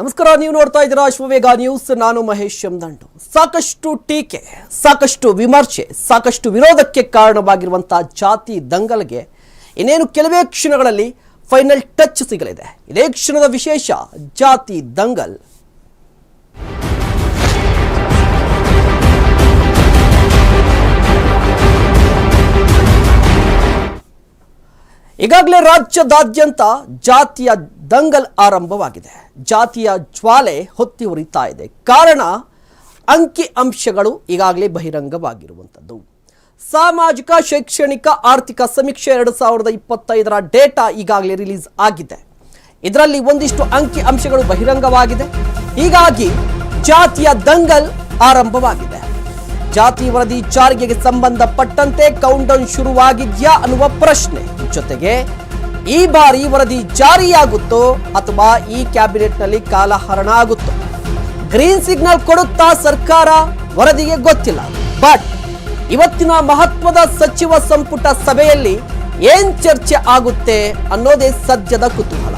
ನಮಸ್ಕಾರ, ನೀವು ನೋಡ್ತಾ ಇದ್ದೀರಾ ಅಶ್ವವೇಗ ನ್ಯೂಸ್. ನಾನು ಮಹೇಶ್ ಎಂದಂಡು ಸಾಕಷ್ಟು ಟೀಕೆ, ಸಾಕಷ್ಟು ವಿಮರ್ಶೆ, ಸಾಕಷ್ಟು ವಿರೋಧಕ್ಕೆ ಕಾರಣವಾಗಿರುವಂತಹ ಜಾತಿ ದಂಗಲ್ಗೆ ಇನ್ನೇನು ಕೆಲವೇ ಕ್ಷಣಗಳಲ್ಲಿ ಫೈನಲ್ ಟಚ್ ಸಿಗಲಿದೆ. ಇದೇ ಕ್ಷಣದ ವಿಶೇಷ ಜಾತಿ ದಂಗಲ್. ಈಗಾಗಲೇ ರಾಜ್ಯದಾದ್ಯಂತ ಜಾತಿಯ ದಂಗಲ್ ಆರಂಭವಾಗಿದೆ. ಜಾತಿಯ ಜ್ವಾಲೆ ಹೊತ್ತಿ ಉರಿತಾ ಇದೆ. ಕಾರಣ ಅಂಕಿ ಅಂಶಗಳು ಈಗಾಗಲೇ ಬಹಿರಂಗವಾಗಿರುವಂಥದ್ದು. ಸಾಮಾಜಿಕ, ಶೈಕ್ಷಣಿಕ, ಆರ್ಥಿಕ ಸಮೀಕ್ಷೆ ಎರಡು ಸಾವಿರದ ಇಪ್ಪತ್ತೈದರ ಡೇಟಾ ಈಗಾಗಲೇ ರಿಲೀಸ್ ಆಗಿದೆ. ಇದರಲ್ಲಿ ಒಂದಿಷ್ಟು ಅಂಕಿ ಅಂಶಗಳು ಬಹಿರಂಗವಾಗಿದೆ. ಹೀಗಾಗಿ ಜಾತಿಯ ದಂಗಲ್ ಆರಂಭವಾಗಿದೆ. ಜಾತಿ ವರದಿ ಜಾರಿಗೆ ಸಂಬಂಧಪಟ್ಟಂತೆ ಕೌಂಟೌನ್ ಶುರುವಾಗಿದ್ಯಾ ಅನ್ನುವ ಪ್ರಶ್ನೆ. ಜೊತೆಗೆ, ಈ ಬಾರಿ ವರದಿ ಜಾರಿಯಾಗುತ್ತೋ ಅಥವಾ ಈ ಕ್ಯಾಬಿನೆಟ್ನಲ್ಲಿ ಕಾಲಹರಣ ಆಗುತ್ತೋ? ಗ್ರೀನ್ ಸಿಗ್ನಲ್ ಕೊಡುತ್ತಾ ಸರ್ಕಾರ? ವರದಿಗೆ ಗೊತ್ತಿಲ್ಲ. ಬಟ್, ಇವತ್ತಿನ ಮಹತ್ವದ ಸಚಿವ ಸಂಪುಟ ಸಭೆಯಲ್ಲಿ ಏನ್ ಚರ್ಚೆ ಆಗುತ್ತೆ ಅನ್ನೋದೇ ಸದ್ಯದ ಕುತೂಹಲ.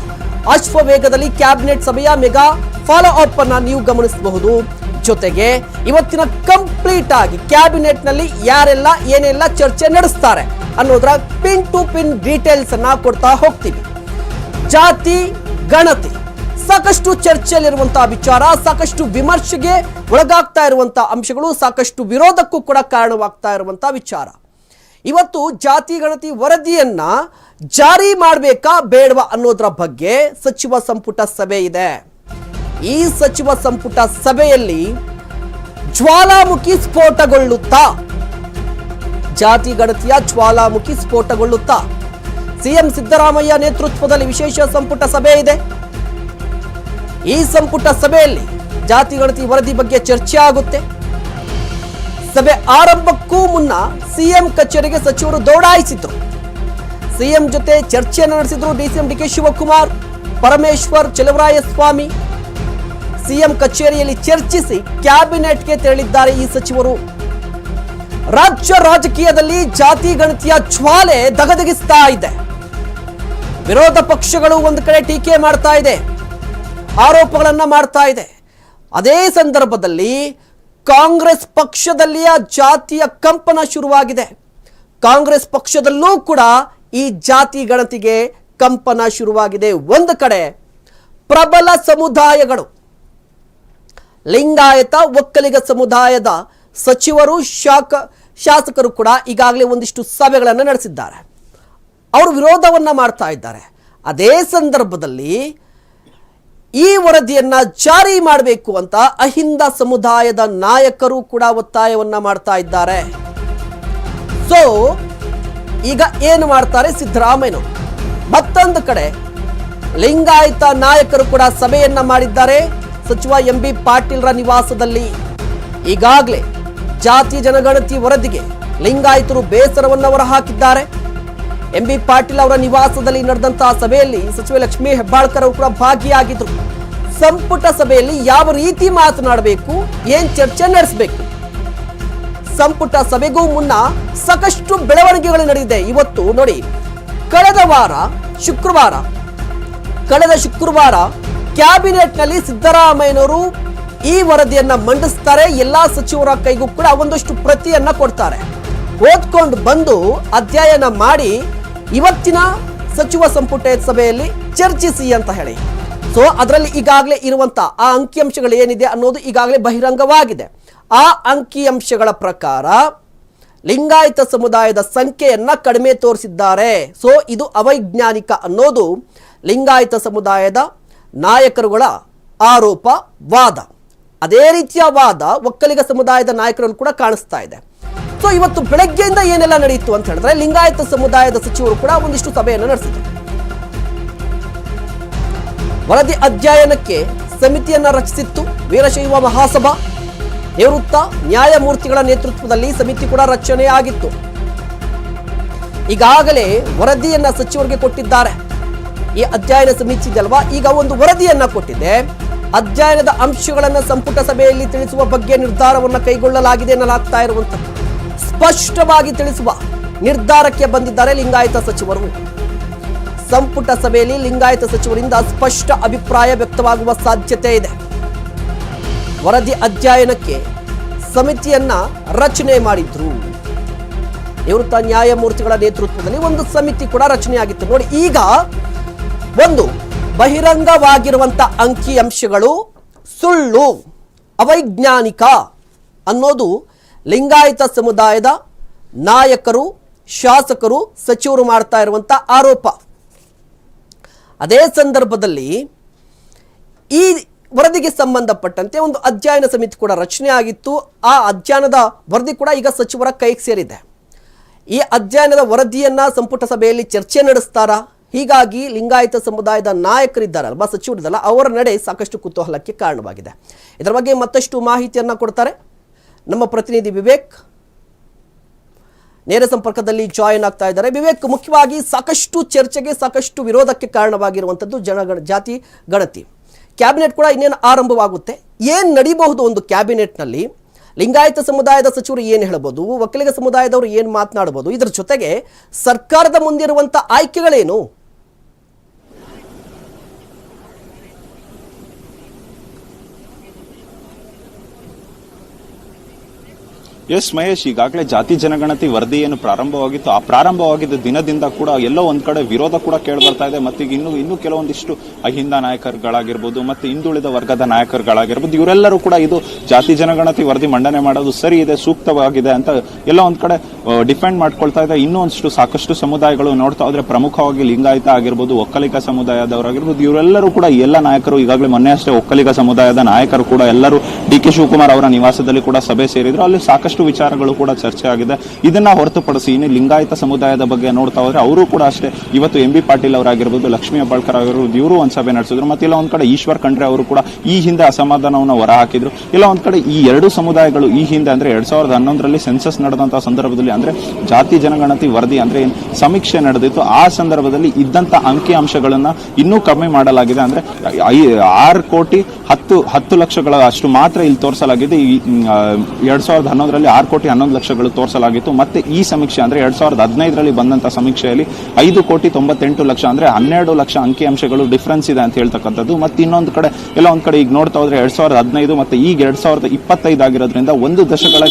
ಅಶ್ವವೇಗದಲ್ಲಿ ಕ್ಯಾಬಿನೆಟ್ ಸಭೆಯ ಮೆಗಾ ಫಾಲೋ ಅಪ್ ಅನ್ನ ನೀವು ಗಮನಿಸಬಹುದು. ಜೊತೆಗೆ ಇವತ್ತಿನ ಕಂಪ್ಲೀಟ್ ಆಗಿ ಕ್ಯಾಬಿನೆಟ್ನಲ್ಲಿ ಯಾರೆಲ್ಲ ಏನೆಲ್ಲ ಚರ್ಚೆ ನಡೆಸ್ತಾರೆ ಅನ್ನೋದ್ರ ಪಿನ್ ಟು ಪಿನ್ ಡೀಟೇಲ್ಸ್ ಅನ್ನ ಕೊಡ್ತಾ ಹೋಗ್ತೀವಿ. ಜಾತಿ, ಗಣತಿ, ಸಾಕಷ್ಟು ಚರ್ಚೆಯಲ್ಲಿರುವಂತಹ ವಿಚಾರ, ಸಾಕಷ್ಟು ವಿಮರ್ಶೆಗೆ ಒಳಗಾಗ್ತಾ ಇರುವಂತಹ ಅಂಶಗಳು, ಸಾಕಷ್ಟು ವಿರೋಧಕ್ಕೂ ಕೂಡ ಕಾರಣವಾಗ್ತಾ ಇರುವಂತಹ ವಿಚಾರ. ಇವತ್ತು ಜಾತಿ, ಗಣತಿ ವರದಿಯನ್ನ ಜಾರಿ ಮಾಡಬೇಕಾ ಬೇಡವಾ ಅನ್ನೋದರ ಬಗ್ಗೆ ಸಚಿವ ಸಂಪುಟ ಸಭೆ ಇದೆ. ಈ ಸಚಿವ ಸಂಪುಟ ಸಭೆಯಲ್ಲಿ ಜ್ವಾಲಾಮುಖಿ ಸ್ಫೋಟಗೊಳ್ಳುತ್ತಾ? ಜಾತಿ ಗಣತಿಯ ಜ್ವಾಲಾಮುಖಿ ಸ್ಫೋಟಗೊಳ್ಳುತ್ತಾ? ಸಿಎಂ ಸಿದ್ದರಾಮಯ್ಯ ನೇತೃತ್ವದಲ್ಲಿ ವಿಶೇಷ ಸಂಪುಟ ಸಭೆ ಇದೆ. ಈ ಸಂಪುಟ ಸಭೆಯಲ್ಲಿ ಜಾತಿ ಗಣತಿ ವರದಿ ಬಗ್ಗೆ ಚರ್ಚೆ ಆಗುತ್ತೆ. ಸಭೆ ಆರಂಭಕ್ಕೂ ಮುನ್ನ ಸಿಎಂ ಕಚೇರಿಗೆ ಸಚಿವರು ದೌಡಾಯಿಸಿದ್ರು. ಸಿಎಂ ಜೊತೆ ಚರ್ಚೆಯನ್ನು ನಡೆಸಿದ್ರು DCM DK Shivakumar, Parameshwar, Chalavarayaswamy CM ಕಚೇರಿಯಲ್ಲಿ ಚರ್ಚಿಸಿ ಕ್ಯಾಬಿನೆಟ್ಗೆ ತೆರಳಿದ್ದಾರೆ ಈ ಸಚಿವರು. ರಾಜ್ಯ ರಾಜಕೀಯದಲ್ಲಿ ಜಾತಿ ಗಣತಿಯ ಜ್ವಾಲೆ ದಗದಗಿಸ್ತಾ ಇದೆ. ವಿರೋಧ ಪಕ್ಷಗಳು ಒಂದು ಕಡೆ ಟೀಕೆ ಮಾಡ್ತಾ ಇದೆ. ಆರೋಪಗಳನ್ನ ಮಾಡ್ತಾ ಇದೆ. ಅದೇ ಸಂದರ್ಭದಲ್ಲಿ ಕಾಂಗ್ರೆಸ್ ಪಕ್ಷದಲ್ಲಿಯ ಜಾತಿಯ ಕಂಪನ ಶುರುವಾಗಿದೆ. ಕಾಂಗ್ರೆಸ್ ಪಕ್ಷದಲ್ಲೂ ಕೂಡ ಈ ಜಾತಿ ಗಣತಿಗೆ ಕಂಪನ ಶುರುವಾಗಿದೆ. ಒಂದು ಕಡೆ ಪ್ರಬಲ ಸಮುದಾಯಗಳು ಲಿಂಗಾಯತ ಒಕ್ಕಲಿಗ ಸಮುದಾಯದ ಸಚಿವರು, ಶಾಕ, ಶಾಸಕರು ಕೂಡ ಈಗಾಗಲೇ ಒಂದಿಷ್ಟು ಸಭೆಗಳನ್ನು ನಡೆಸಿದ್ದಾರೆ. ಅವರು ವಿರೋಧವನ್ನು ಮಾಡ್ತಾ ಇದ್ದಾರೆ. ಅದೇ ಸಂದರ್ಭದಲ್ಲಿ ಈ ವರದಿಯನ್ನು ಜಾರಿ ಮಾಡಬೇಕು ಅಂತ ಅಹಿಂದ ಸಮುದಾಯದ ನಾಯಕರು ಕೂಡ ಒತ್ತಾಯವನ್ನು ಮಾಡ್ತಾ ಇದ್ದಾರೆ. ಸೊ ಈಗ ಏನು ಮಾಡ್ತಾರೆ ಸಿದ್ದರಾಮಯ್ಯನವರು? ಮತ್ತೊಂದು ಕಡೆ ಲಿಂಗಾಯತ ನಾಯಕರು ಕೂಡ ಸಭೆಯನ್ನ ಮಾಡಿದ್ದಾರೆ. ಸಚಿವ ಎಂಬಿ ಪಾಟೀಲ್ರ ನಿವಾಸದಲ್ಲಿ. ಈಗಾಗಲೇ ಜಾತಿ ಜನಗಣತಿ ವರದಿಗೆ ಲಿಂಗಾಯತರು ಬೇಸರವನ್ನು ಹೊರಹಾಕಿದ್ದಾರೆ. ಎಂಬಿ ಪಾಟೀಲ್ ಅವರ ನಿವಾಸದಲ್ಲಿ ನಡೆದಂತಹ ಸಭೆಯಲ್ಲಿ ಸಚಿವ ಲಕ್ಷ್ಮೀ ಹೆಬ್ಬಾಳ್ಕರ್ ಅವರು ಕೂಡ ಭಾಗಿಯಾಗಿದ್ದರು ಸಂಪುಟ ಸಭೆಯಲ್ಲಿ ಯಾವ ರೀತಿ ಮಾತನಾಡಬೇಕು, ಏನ್ ಚರ್ಚೆ ನಡೆಸಬೇಕು? ಸಂಪುಟ ಸಭೆಗೂ ಮುನ್ನ ಸಾಕಷ್ಟು ಬೆಳವಣಿಗೆಗಳು ನಡೆದಿದೆ. ಇವತ್ತು ನೋಡಿ, ಕಳೆದ ವಾರ ಶುಕ್ರವಾರ, ಕಳೆದ ಶುಕ್ರವಾರ ಕ್ಯಾಬಿನೆಟ್ನಲ್ಲಿ ಸಿದ್ದರಾಮಯ್ಯನವರು ಈ ವರದಿಯನ್ನ ಮಂಡಿಸ್ತಾರೆ. ಎಲ್ಲಾ ಸಚಿವರ ಕೈಗೂ ಕೂಡ ಒಂದಷ್ಟು ಪ್ರತಿಯನ್ನ ಕೊಡ್ತಾರೆ. ಓದ್ಕೊಂಡು ಬಂದು ಅಧ್ಯಯನ ಮಾಡಿ ಇವತ್ತಿನ ಸಚಿವ ಸಂಪುಟ ಸಭೆಯಲ್ಲಿ ಚರ್ಚಿಸಿ ಅಂತ ಹೇಳಿ. ಸೊ ಅದರಲ್ಲಿ ಈಗಾಗಲೇ ಇರುವಂತ ಆ ಅಂಕಿಅಂಶಗಳು ಏನಿದೆ ಅನ್ನೋದು ಈಗಾಗಲೇ ಬಹಿರಂಗವಾಗಿದೆ. ಆ ಅಂಕಿಅಂಶಗಳ ಪ್ರಕಾರ ಲಿಂಗಾಯತ ಸಮುದಾಯದ ಸಂಖ್ಯೆಯನ್ನ ಕಡಿಮೆ ತೋರಿಸಿದ್ದಾರೆ. ಸೊ ಇದು ಅವೈಜ್ಞಾನಿಕ ಅನ್ನೋದು. ಲಿಂಗಾಯತ ಸಮುದಾಯದ ನಾಯಕರುಗಳ ಆರೋಪ, ವಾದ. ಅದೇ ರೀತಿಯ ವಾದ ಒಕ್ಕಲಿಗ ಸಮುದಾಯದ ನಾಯಕರನ್ನು ಕೂಡ ಕಾಣಿಸ್ತಾ ಇದೆ. ಸೊ ಇವತ್ತು ಬೆಳಗ್ಗೆಯಿಂದ ಏನೆಲ್ಲ ನಡೆಯಿತು ಅಂತ ಹೇಳಿದ್ರೆ ಲಿಂಗಾಯತ ಸಮುದಾಯದ ಸಚಿವರು ಕೂಡ ಒಂದಿಷ್ಟು ಸಭೆಯನ್ನು ನಡೆಸಿದರು. ವರದಿ ಅಧ್ಯಯನಕ್ಕೆ ಸಮಿತಿಯನ್ನ ರಚಿಸಿತ್ತು ವೀರಶೈವ ಮಹಾಸಭಾ. ನಿವೃತ್ತ ನ್ಯಾಯಮೂರ್ತಿಗಳ ನೇತೃತ್ವದಲ್ಲಿ ಸಮಿತಿ ಕೂಡ ರಚನೆ ಆಗಿತ್ತು ಈಗಾಗಲೇ ವರದಿಯನ್ನ ಸಚಿವರಿಗೆ ಕೊಟ್ಟಿದ್ದಾರೆ. ಈ ಅಧ್ಯಯನ ಸಮಿತಿ ಇದಲ್ವಾ ಈಗ ಒಂದು ವರದಿಯನ್ನ ಕೊಟ್ಟಿದೆ. ಅಧ್ಯಯನದ ಅಂಶಗಳನ್ನು ಸಂಪುಟ ಸಭೆಯಲ್ಲಿ ತಿಳಿಸುವ ಬಗ್ಗೆ ನಿರ್ಧಾರವನ್ನು ಕೈಗೊಳ್ಳಲಾಗಿದೆ ಎನ್ನಲಾಗ್ತಾ ಇರುವಂಥದ್ದು. ಸ್ಪಷ್ಟವಾಗಿ ತಿಳಿಸುವ ನಿರ್ಧಾರಕ್ಕೆ ಬಂದಿದ್ದಾರೆ ಲಿಂಗಾಯತ ಸಚಿವರು. ಸಂಪುಟ ಸಭೆಯಲ್ಲಿ ಲಿಂಗಾಯತ ಸಚಿವರಿಂದ ಸ್ಪಷ್ಟ ಅಭಿಪ್ರಾಯ ವ್ಯಕ್ತವಾಗುವ ಸಾಧ್ಯತೆ ಇದೆ. ವರದಿ ಅಧ್ಯಯನಕ್ಕೆ ಸಮಿತಿಯನ್ನ ರಚನೆ ಮಾಡಿದ್ರು. ನಿವೃತ್ತ ನ್ಯಾಯಮೂರ್ತಿಗಳ ನೇತೃತ್ವದಲ್ಲಿ ಒಂದು ಸಮಿತಿ ಕೂಡ ರಚನೆಯಾಗಿತ್ತು. ನೋಡಿ, ಈಗ ಒಂದು, ಬಹಿರಂಗವಾಗಿರುವಂಥ ಅಂಕಿ ಅಂಶಗಳು ಸುಳ್ಳು, ಅವೈಜ್ಞಾನಿಕ ಅನ್ನೋದು ಲಿಂಗಾಯತ ಸಮುದಾಯದ ನಾಯಕರು, ಶಾಸಕರು, ಸಚಿವರು ಮಾಡ್ತಾ ಇರುವಂಥ ಆರೋಪ. ಅದೇ ಸಂದರ್ಭದಲ್ಲಿ ಈ ವರದಿಗೆ ಸಂಬಂಧಪಟ್ಟಂತೆ ಒಂದು ಅಧ್ಯಯನ ಸಮಿತಿ ಕೂಡ ರಚನೆ ಆಗಿತ್ತು. ಆ ಅಧ್ಯಯನದ ವರದಿ ಕೂಡ ಈಗ ಸಚಿವರ ಕೈಗೆ ಸೇರಿದೆ. ಈ ಅಧ್ಯಯನದ ವರದಿಯನ್ನು ಸಂಪುಟ ಸಭೆಯಲ್ಲಿ ಚರ್ಚೆ ನಡೆಸ್ತಾರಾ? ಹೀಗಾಗಿ ಲಿಂಗಾಯತ ಸಮುದಾಯದ ನಾಯಕರಿದ್ದಾರಲ್ವಾ ಸಚಿವರಿದ್ದಲ್ಲ ಅವರ ನಡೆ ಸಾಕಷ್ಟು ಕುತೂಹಲಕ್ಕೆ ಕಾರಣವಾಗಿದೆ. ಇದರ ಬಗ್ಗೆ ಮತ್ತಷ್ಟು ಮಾಹಿತಿಯನ್ನು ಕೊಡ್ತಾರೆ ನಮ್ಮ ಪ್ರತಿನಿಧಿ ವಿವೇಕ್. ನೇರ ಸಂಪರ್ಕದಲ್ಲಿ ಜಾಯಿನ್ ಆಗ್ತಾ ಇದ್ದಾರೆ. ವಿವೇಕ್, ಮುಖ್ಯವಾಗಿ ಸಾಕಷ್ಟು ಚರ್ಚೆಗೆ, ಸಾಕಷ್ಟು ವಿರೋಧಕ್ಕೆ ಕಾರಣವಾಗಿರುವಂಥದ್ದು ಜನಗಣ, ಜಾತಿ ಗಣತಿ. ಕ್ಯಾಬಿನೆಟ್ ಕೂಡ ಇನ್ನೇನು ಆರಂಭವಾಗುತ್ತೆ? ಏನು ನಡೀಬಹುದು ಒಂದು ಕ್ಯಾಬಿನೆಟ್ನಲ್ಲಿ? ಲಿಂಗಾಯತ ಸಮುದಾಯದ ಸಚಿವರು ಏನು ಹೇಳ್ಬೋದು? ಒಕ್ಕಲಿಗ ಸಮುದಾಯದವರು ಏನು ಮಾತನಾಡ್ಬೋದು? ಇದರ ಜೊತೆಗೆ ಸರ್ಕಾರದ ಮುಂದಿರುವಂಥ ಆಯ್ಕೆಗಳೇನು? ಎಸ್ ಮಹೇಶ್, ಈಗಾಗಲೇ ಜಾತಿ ಜನಗಣತಿ ವರದಿ ಏನು ಪ್ರಾರಂಭವಾಗಿತ್ತು. ಆ ಪ್ರಾರಂಭವಾಗಿದ್ದ ದಿನದಿಂದ ಕೂಡ ಎಲ್ಲೋ ಒಂದ್ ಕಡೆ ವಿರೋಧ ಕೂಡ ಕೇಳಿ ಬರ್ತಾ ಇದೆ. ಮತ್ತೆ ಈಗ ಇನ್ನು ಇನ್ನು ಕೆಲವೊಂದಿಷ್ಟು ಅಹಿಂದ ನಾಯಕರುಗಳಾಗಿರ್ಬೋದು, ಮತ್ತೆ ಹಿಂದುಳಿದ ವರ್ಗದ ನಾಯಕರುಗಳಾಗಿರ್ಬೋದು, ಇವರೆಲ್ಲರೂ ಕೂಡ ಇದು ಜಾತಿ ಜನಗಣತಿ ವರದಿ ಮಂಡನೆ ಮಾಡೋದು ಸರಿ ಇದೆ, ಸೂಕ್ತವಾಗಿದೆ ಅಂತ ಎಲ್ಲ ಒಂದ್ ಕಡೆ ಡಿಫೆಂಡ್ ಮಾಡ್ಕೊಳ್ತಾ ಇದೆ. ಇನ್ನೂ ಒಂದಿಷ್ಟು ಸಾಕಷ್ಟು ಸಮುದಾಯಗಳು ನೋಡ್ತಾ ಹೋದ್ರೆ ಪ್ರಮುಖವಾಗಿ ಲಿಂಗಾಯತ ಆಗಿರ್ಬೋದು, ಒಕ್ಕಲಿಗ ಸಮುದಾಯದವರಾಗಿರ್ಬೋದು, ಇವರೆಲ್ಲರೂ ಕೂಡ ಎಲ್ಲ ನಾಯಕರು, ಈಗಾಗಲೇ ಮೊನ್ನೆ ಅಷ್ಟೇ ಒಕ್ಕಲಿಗ ಸಮುದಾಯದ ನಾಯಕರು ಕೂಡ ಎಲ್ಲರೂ ಡಿ ಕೆ ಶಿವಕುಮಾರ್ ಅವರ ನಿವಾಸದಲ್ಲಿ ಕೂಡ ಸಭೆ ಸೇರಿದ್ರು. ಅಲ್ಲಿ ಸಾಕಷ್ಟು ವಿಚಾರಗಳು ಕೂಡ ಚರ್ಚೆ ಆಗಿದೆ. ಇದನ್ನ ಹೊರತುಪಡಿಸಿ ಇನ್ನು ಲಿಂಗಾಯತ ಸಮುದಾಯದ ಬಗ್ಗೆ ನೋಡ್ತಾ ಹೋದ್ರೆ ಅವರು ಕೂಡ ಅಷ್ಟೇ. ಇವತ್ತು ಎಂ ಬಿ ಪಾಟೀಲ್ ಅವರಾಗಿರ್ಬೋದು, ಲಕ್ಷ್ಮೀ ಹೆಬ್ಬಾಳ್ಕರ್ ಆಗಿರ್ಬೋದು ಇವರು ಒಂದು ಸಭೆ ನಡೆಸಿದ್ರು. ಮತ್ತೆ ಇಲ್ಲ ಒಂದ್ ಕಡೆ ಈಶ್ವರ್ ಖಂಡ್ರೆ ಅವರು ಕೂಡ ಈ ಹಿಂದೆ ಅಸಮಾಧಾನವನ್ನು ಹೊರ ಹಾಕಿದ್ರು ಇಲ್ಲ ಒಂದ್ ಕಡೆ ಈ ಎರಡು ಸಮುದಾಯಗಳು ಈ ಹಿಂದೆ ಅಂದ್ರೆ ಎರಡ್ ಸಾವಿರದ ಹನ್ನೊಂದರಲ್ಲಿ ಸೆನ್ಸಸ್ ನಡೆದಂತಹ ಸಂದರ್ಭದಲ್ಲಿ ಅಂದ್ರೆ ಜಾತಿ ಜನಗಣತಿ ವರದಿ ಅಂದ್ರೆ ಸಮೀಕ್ಷೆ ನಡೆದಿತ್ತು. ಆ ಸಂದರ್ಭದಲ್ಲಿ ಇದ್ದಂತ ಅಂಕಿ ಅಂಶಗಳನ್ನ ಇನ್ನೂ ಕಮ್ಮಿ ಮಾಡಲಾಗಿದೆ ಅಂದ್ರೆ ಆರು ಕೋಟಿ ಹತ್ತು ಹತ್ತು ಲಕ್ಷಗಳ ಅಷ್ಟು ಮಾತ್ರ ಇಲ್ಲಿ ತೋರಿಸಲಾಗಿದೆ. ಈ ಎರಡ್ ಸಾವಿರದ ಹನ್ನೊಂದರಲ್ಲಿ ಆರು ಕೋಟಿ ಹನ್ನೊಂದು ಲಕ್ಷಗಳು ತೋರಿಸಲಾಗಿತ್ತು. ಮತ್ತೆ ಈ ಸಮೀಕ್ಷೆ ಅಂದ್ರೆ ಎರಡ್ ಸಾವಿರದ ಹದಿನೈದರಲ್ಲಿ ಬಂದಂತ ಸಮೀಕ್ಷೆಯಲ್ಲಿ ಐದು ಕೋಟಿ ತೊಂಬತ್ತೆಂಟು ಲಕ್ಷ ಅಂದ್ರೆ ಹನ್ನೆರಡು ಲಕ್ಷ ಅಂಕಿ ಅಂಶಗಳು ಡಿಫ್ರೆನ್ಸ್ ಇದೆ ಅಂತ ಹೇಳ್ತಕ್ಕಂಥದ್ದು. ಮತ್ತೆ ಇನ್ನೊಂದು ಕಡೆ, ಎಲ್ಲ ಒಂದ್ ಕಡೆ ಈಗ ನೋಡ್ತಾ ಹೋದ್ರೆ ಎರಡ್ ಸಾವಿರದ ಹದಿನೈದು ಮತ್ತೆ ಈಗ ಎರಡ್ ಸಾವಿರದ ಇಪ್ಪತ್ತೈದು ಆಗಿರೋದ್ರಿಂದ ಒಂದು ದಶಕಗಳ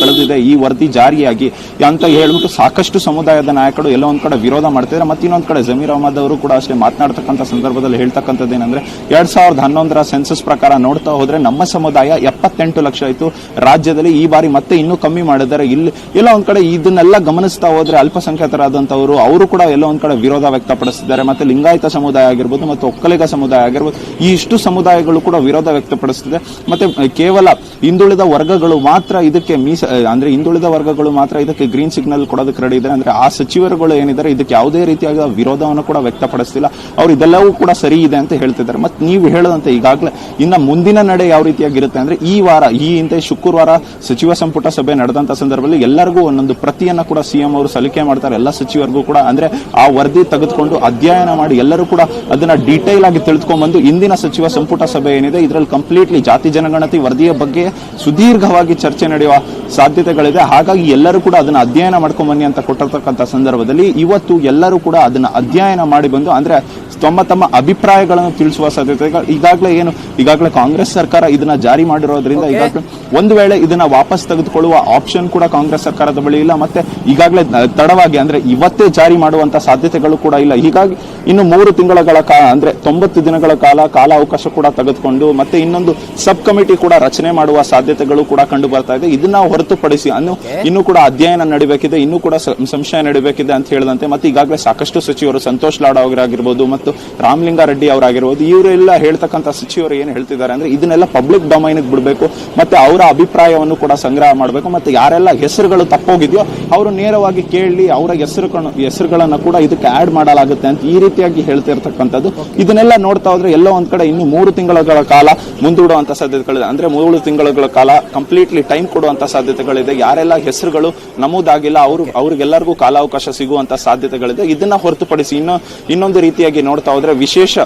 ಕಳೆದಿದೆ ಈ ವರದಿ ಜಾರಿಯಾಗಿ. ಅಂತ ಹೇಳ್ಬಿಟ್ಟು ಸಾಕಷ್ಟು ಸಮುದಾಯದ ನಾಯಕರು ಎಲ್ಲ ಒಂದ್ ಕಡೆ ವಿರೋಧ ಮಾಡ್ತಿದ್ದಾರೆ ಮತ್ತೆ ಇನ್ನೊಂದ್ ಕಡೆ ಜಮೀರ್ ಅಹಮದ್ ಅವರು ಕೂಡ ಅಷ್ಟೇ ಮಾತನಾಡ್ತಕ್ಕಂಥ ಸಂದರ್ಭದಲ್ಲಿ ಹೇಳ್ತಕ್ಕಂಥದ್ದು ಏನಂದ್ರೆ ಎರಡ್ ಸಾವಿರದ ಹನ್ನೊಂದರ ಸೆನ್ಸಸ್ ಪ್ರಕಾರ ನೋಡ್ತಾ ಹೋದ್ರೆ ನಮ್ಮ ಸಮುದಾಯ ಎಪ್ಪತ್ತೆಂಟು ಲಕ್ಷ ಇತ್ತು. ರಾಜ್ಯದಲ್ಲಿ ಈ ಬಾರಿ ಇನ್ನೂ ಕಮ್ಮಿ ಮಾಡಿದ್ದಾರೆ. ಇಲ್ಲಿ ಎಲ್ಲ ಒಂದ್ ಕಡೆ ಇದನ್ನೆಲ್ಲ ಗಮನಿಸ್ತಾ ಹೋದ್ರೆ ಅಲ್ಪಸಂಖ್ಯಾತರಾದಂತವರು ಅವರು ಕೂಡ ಎಲ್ಲ ಒಂದ್ ಕಡೆ ವಿರೋಧ ವ್ಯಕ್ತಪಡಿಸಿದ್ದಾರೆ ಮತ್ತೆ ಲಿಂಗಾಯತ ಸಮುದಾಯ ಆಗಿರ್ಬೋದು, ಮತ್ತು ಒಕ್ಕಲಿಗ ಸಮುದಾಯ ಆಗಿರ್ಬೋದು, ಈ ಇಷ್ಟು ಸಮುದಾಯಗಳು ಕೂಡ ವಿರೋಧ ವ್ಯಕ್ತಪಡಿಸುತ್ತಿದೆ ಮತ್ತೆ ಕೇವಲ ಹಿಂದುಳಿದ ವರ್ಗಗಳು ಮಾತ್ರ ಇದಕ್ಕೆ ಮೀಸ ಅಂದ್ರೆ ಹಿಂದುಳಿದ ವರ್ಗಗಳು ಮಾತ್ರ ಇದಕ್ಕೆ ಗ್ರೀನ್ ಸಿಗ್ನಲ್ ಕೊಡೋದಕ್ಕೆ ರೆಡಿ ಇದ್ದಾರೆ. ಅಂದ್ರೆ ಆ ಸಚಿವರುಗಳು ಏನಿದ್ದಾರೆ, ಇದಕ್ಕೆ ಯಾವುದೇ ರೀತಿಯಾದ ವಿರೋಧವನ್ನು ಕೂಡ ವ್ಯಕ್ತಪಡಿಸ್ತಿಲ್ಲ. ಅವ್ರು ಇದೆಲ್ಲವೂ ಕೂಡ ಸರಿ ಇದೆ ಅಂತ ಹೇಳ್ತಿದ್ದಾರೆ. ಮತ್ತೆ ನೀವು ಹೇಳದಂತೆ ಈಗಾಗಲೇ ಇನ್ನ ಮುಂದಿನ ನಡೆ ಯಾವ ರೀತಿಯಾಗಿರುತ್ತೆ ಅಂದ್ರೆ ಈ ವಾರ, ಈ ಹಿಂದೆ ಶುಕ್ರವಾರ ಸಚಿವ ಸಂಪುಟ ಸಭೆ ನಡೆದಂತ ಸಂದರ್ಭದಲ್ಲಿ ಎಲ್ಲರಿಗೂ ಒಂದೊಂದು ಪ್ರತಿಯನ್ನ ಕೂಡ ಸಿಎಂ ಅವರು ಸಲಿಕೆ ಮಾಡ್ತಾರೆ. ಎಲ್ಲ ಸಚಿವರಿಗೂ ಕೂಡ. ಅಂದ್ರೆ ಆ ವರದಿ ತೆಗೆದುಕೊಂಡು ಅಧ್ಯಯನ ಮಾಡಿ ಎಲ್ಲರೂ ಕೂಡ ಅದನ್ನ ಡೀಟೇಲ್ ಆಗಿ ತಿಳಿದುಕೊಂಡ್ಬಂದು ಇಂದಿನ ಸಚಿವ ಸಂಪುಟ ಸಭೆ ಏನಿದೆ ಇದರಲ್ಲಿ ಕಂಪ್ಲೀಟ್ಲಿ ಜಾತಿ ಜನಗಣತಿ ವರದಿಯ ಬಗ್ಗೆ ಸುದೀರ್ಘವಾಗಿ ಚರ್ಚೆ ನಡೆಯುವ ಸಾಧ್ಯತೆಗಳಿದೆ. ಹಾಗಾಗಿ ಎಲ್ಲರೂ ಕೂಡ ಅದನ್ನ ಅಧ್ಯಯನ ಮಾಡ್ಕೊಂಡ್ ಬನ್ನಿ ಅಂತ ಕೊಟ್ಟಿರ್ತಕ್ಕಂಥ ಸಂದರ್ಭದಲ್ಲಿ ಇವತ್ತು ಎಲ್ಲರೂ ಕೂಡ ಅದನ್ನ ಅಧ್ಯಯನ ಮಾಡಿ ಬಂದು ಅಂದ್ರೆ ತಮ್ಮ ತಮ್ಮ ಅಭಿಪ್ರಾಯಗಳನ್ನು ತಿಳಿಸುವ ಸಾಧ್ಯತೆ ಈಗಾಗಲೇ ಏನು ಈಗಾಗಲೇ ಕಾಂಗ್ರೆಸ್ ಸರ್ಕಾರ ಇದನ್ನ ಜಾರಿ ಮಾಡಿರೋದ್ರಿಂದ. ಈಗಾಗಲೇ ಒಂದು ವೇಳೆ ಇದನ್ನ ವಾಪಸ್ ತೆಗೆದುಕೊಳ್ಳುವ ಆಪ್ಷನ್ ಕೂಡ ಕಾಂಗ್ರೆಸ್ ಸರ್ಕಾರದ ಬಳಿ ಇಲ್ಲ. ಮತ್ತೆ ಈಗಾಗಲೇ ತಡವಾಗಿ ಅಂದ್ರೆ ಇವತ್ತೇ ಜಾರಿ ಮಾಡುವಂತ ಸಾಧ್ಯತೆಗಳು ಕೂಡ ಇಲ್ಲ. ಹೀಗಾಗಿ ಇನ್ನು ಮೂರು ತಿಂಗಳ ಕಾಲ ಅಂದ್ರೆ ತೊಂಬತ್ತು ದಿನಗಳ ಕಾಲ ಕಾಲಾವಕಾಶ ಕೂಡ ತೆಗೆದುಕೊಂಡು ಮತ್ತೆ ಇನ್ನೊಂದು ಸಬ್ ಕಮಿಟಿ ಕೂಡ ರಚನೆ ಮಾಡುವ ಸಾಧ್ಯತೆಗಳು ಕೂಡ ಕಂಡು ಬರ್ತಾ ಇದೆ. ಇದನ್ನ ಹೊರತುಪಡಿಸಿ ಅನ್ನು ಇನ್ನೂ ಕೂಡ ಅಧ್ಯಯನ ನಡಿಬೇಕಿದೆ. ಇನ್ನೂ ಕೂಡ ಸಂಶಯ ನಡಿಬೇಕಿದೆ ಅಂತ ಹೇಳಿದಂತೆ ಮತ್ತೆ ಈಗಾಗಲೇ ಸಾಕಷ್ಟು ಸಚಿವರು ಸಂತೋಷ್ ಲಾಡ್ ಅವರಾಗಿರ್ಬೋದು ಮತ್ತು ರಾಮಲಿಂಗಾರೆಡ್ಡಿ ಅವರಾಗಿರ್ಬೋದು ಇವರೆಲ್ಲ ಹೇಳ್ತಕ್ಕಂಥ ಸಚಿವರು ಏನು ಹೇಳ್ತಿದ್ದಾರೆ ಅಂದ್ರೆ ಇದನ್ನೆಲ್ಲ ಪಬ್ಲಿಕ್ ಡೊಮೈನ್ ಬಿಡಬೇಕು. ಮತ್ತೆ ಅವರ ಅಭಿಪ್ರಾಯವನ್ನು ಕೂಡ ಸಂಗ್ರಹ ಮಾಡಬೇಕು ಮತ್ತೆ ಯಾರೆಲ್ಲ ಹೆಸರುಗಳು ತಪ್ಪೋಗಿದೆಯೋ ಅವರು ನೇರವಾಗಿ ಕೇಳಿ ಅವರ ಹೆಸರುಗಳನ್ನು ಹೆಸರುಗಳನ್ನ ಕೂಡ ಇದಕ್ಕೆ ಆಡ್ ಮಾಡಲಾಗುತ್ತೆ ಅಂತ ಈ ರೀತಿಯಾಗಿ ಹೇಳ್ತಿರ್ತಕ್ಕಂಥದ್ದು. ಇದನ್ನೆಲ್ಲ ನೋಡ್ತಾ ಹೋದ್ರೆ ಎಲ್ಲೋ ಒಂದ್ ಕಡೆ ಇನ್ನು ಮೂರು ತಿಂಗಳುಗಳ ಕಾಲ ಮುಂದೂಡುವಂತ ಸಾಧ್ಯತೆಗಳಿದೆ. ಅಂದ್ರೆ ಮೂರು ತಿಂಗಳುಗಳ ಕಾಲ ಕಂಪ್ಲೀಟ್ಲಿ ಟೈಮ್ ಕೊಡುವಂತ ಸಾಧ್ಯತೆಗಳಿದೆ. ಯಾರೆಲ್ಲ ಹೆಸರುಗಳು ನಮೂದಾಗಿಲ್ಲ, ಅವರು ಅವ್ರಿಗೆಲ್ಲರಿಗೂ ಕಾಲಾವಕಾಶ ಸಿಗುವಂತ ಸಾಧ್ಯತೆಗಳಿದೆ. ಇದನ್ನ ಹೊರತುಪಡಿಸಿ ಇನ್ನು ಇನ್ನೊಂದು ರೀತಿಯಾಗಿ ನೋಡ್ತಾ ಹೋದ್ರೆ ವಿಶೇಷ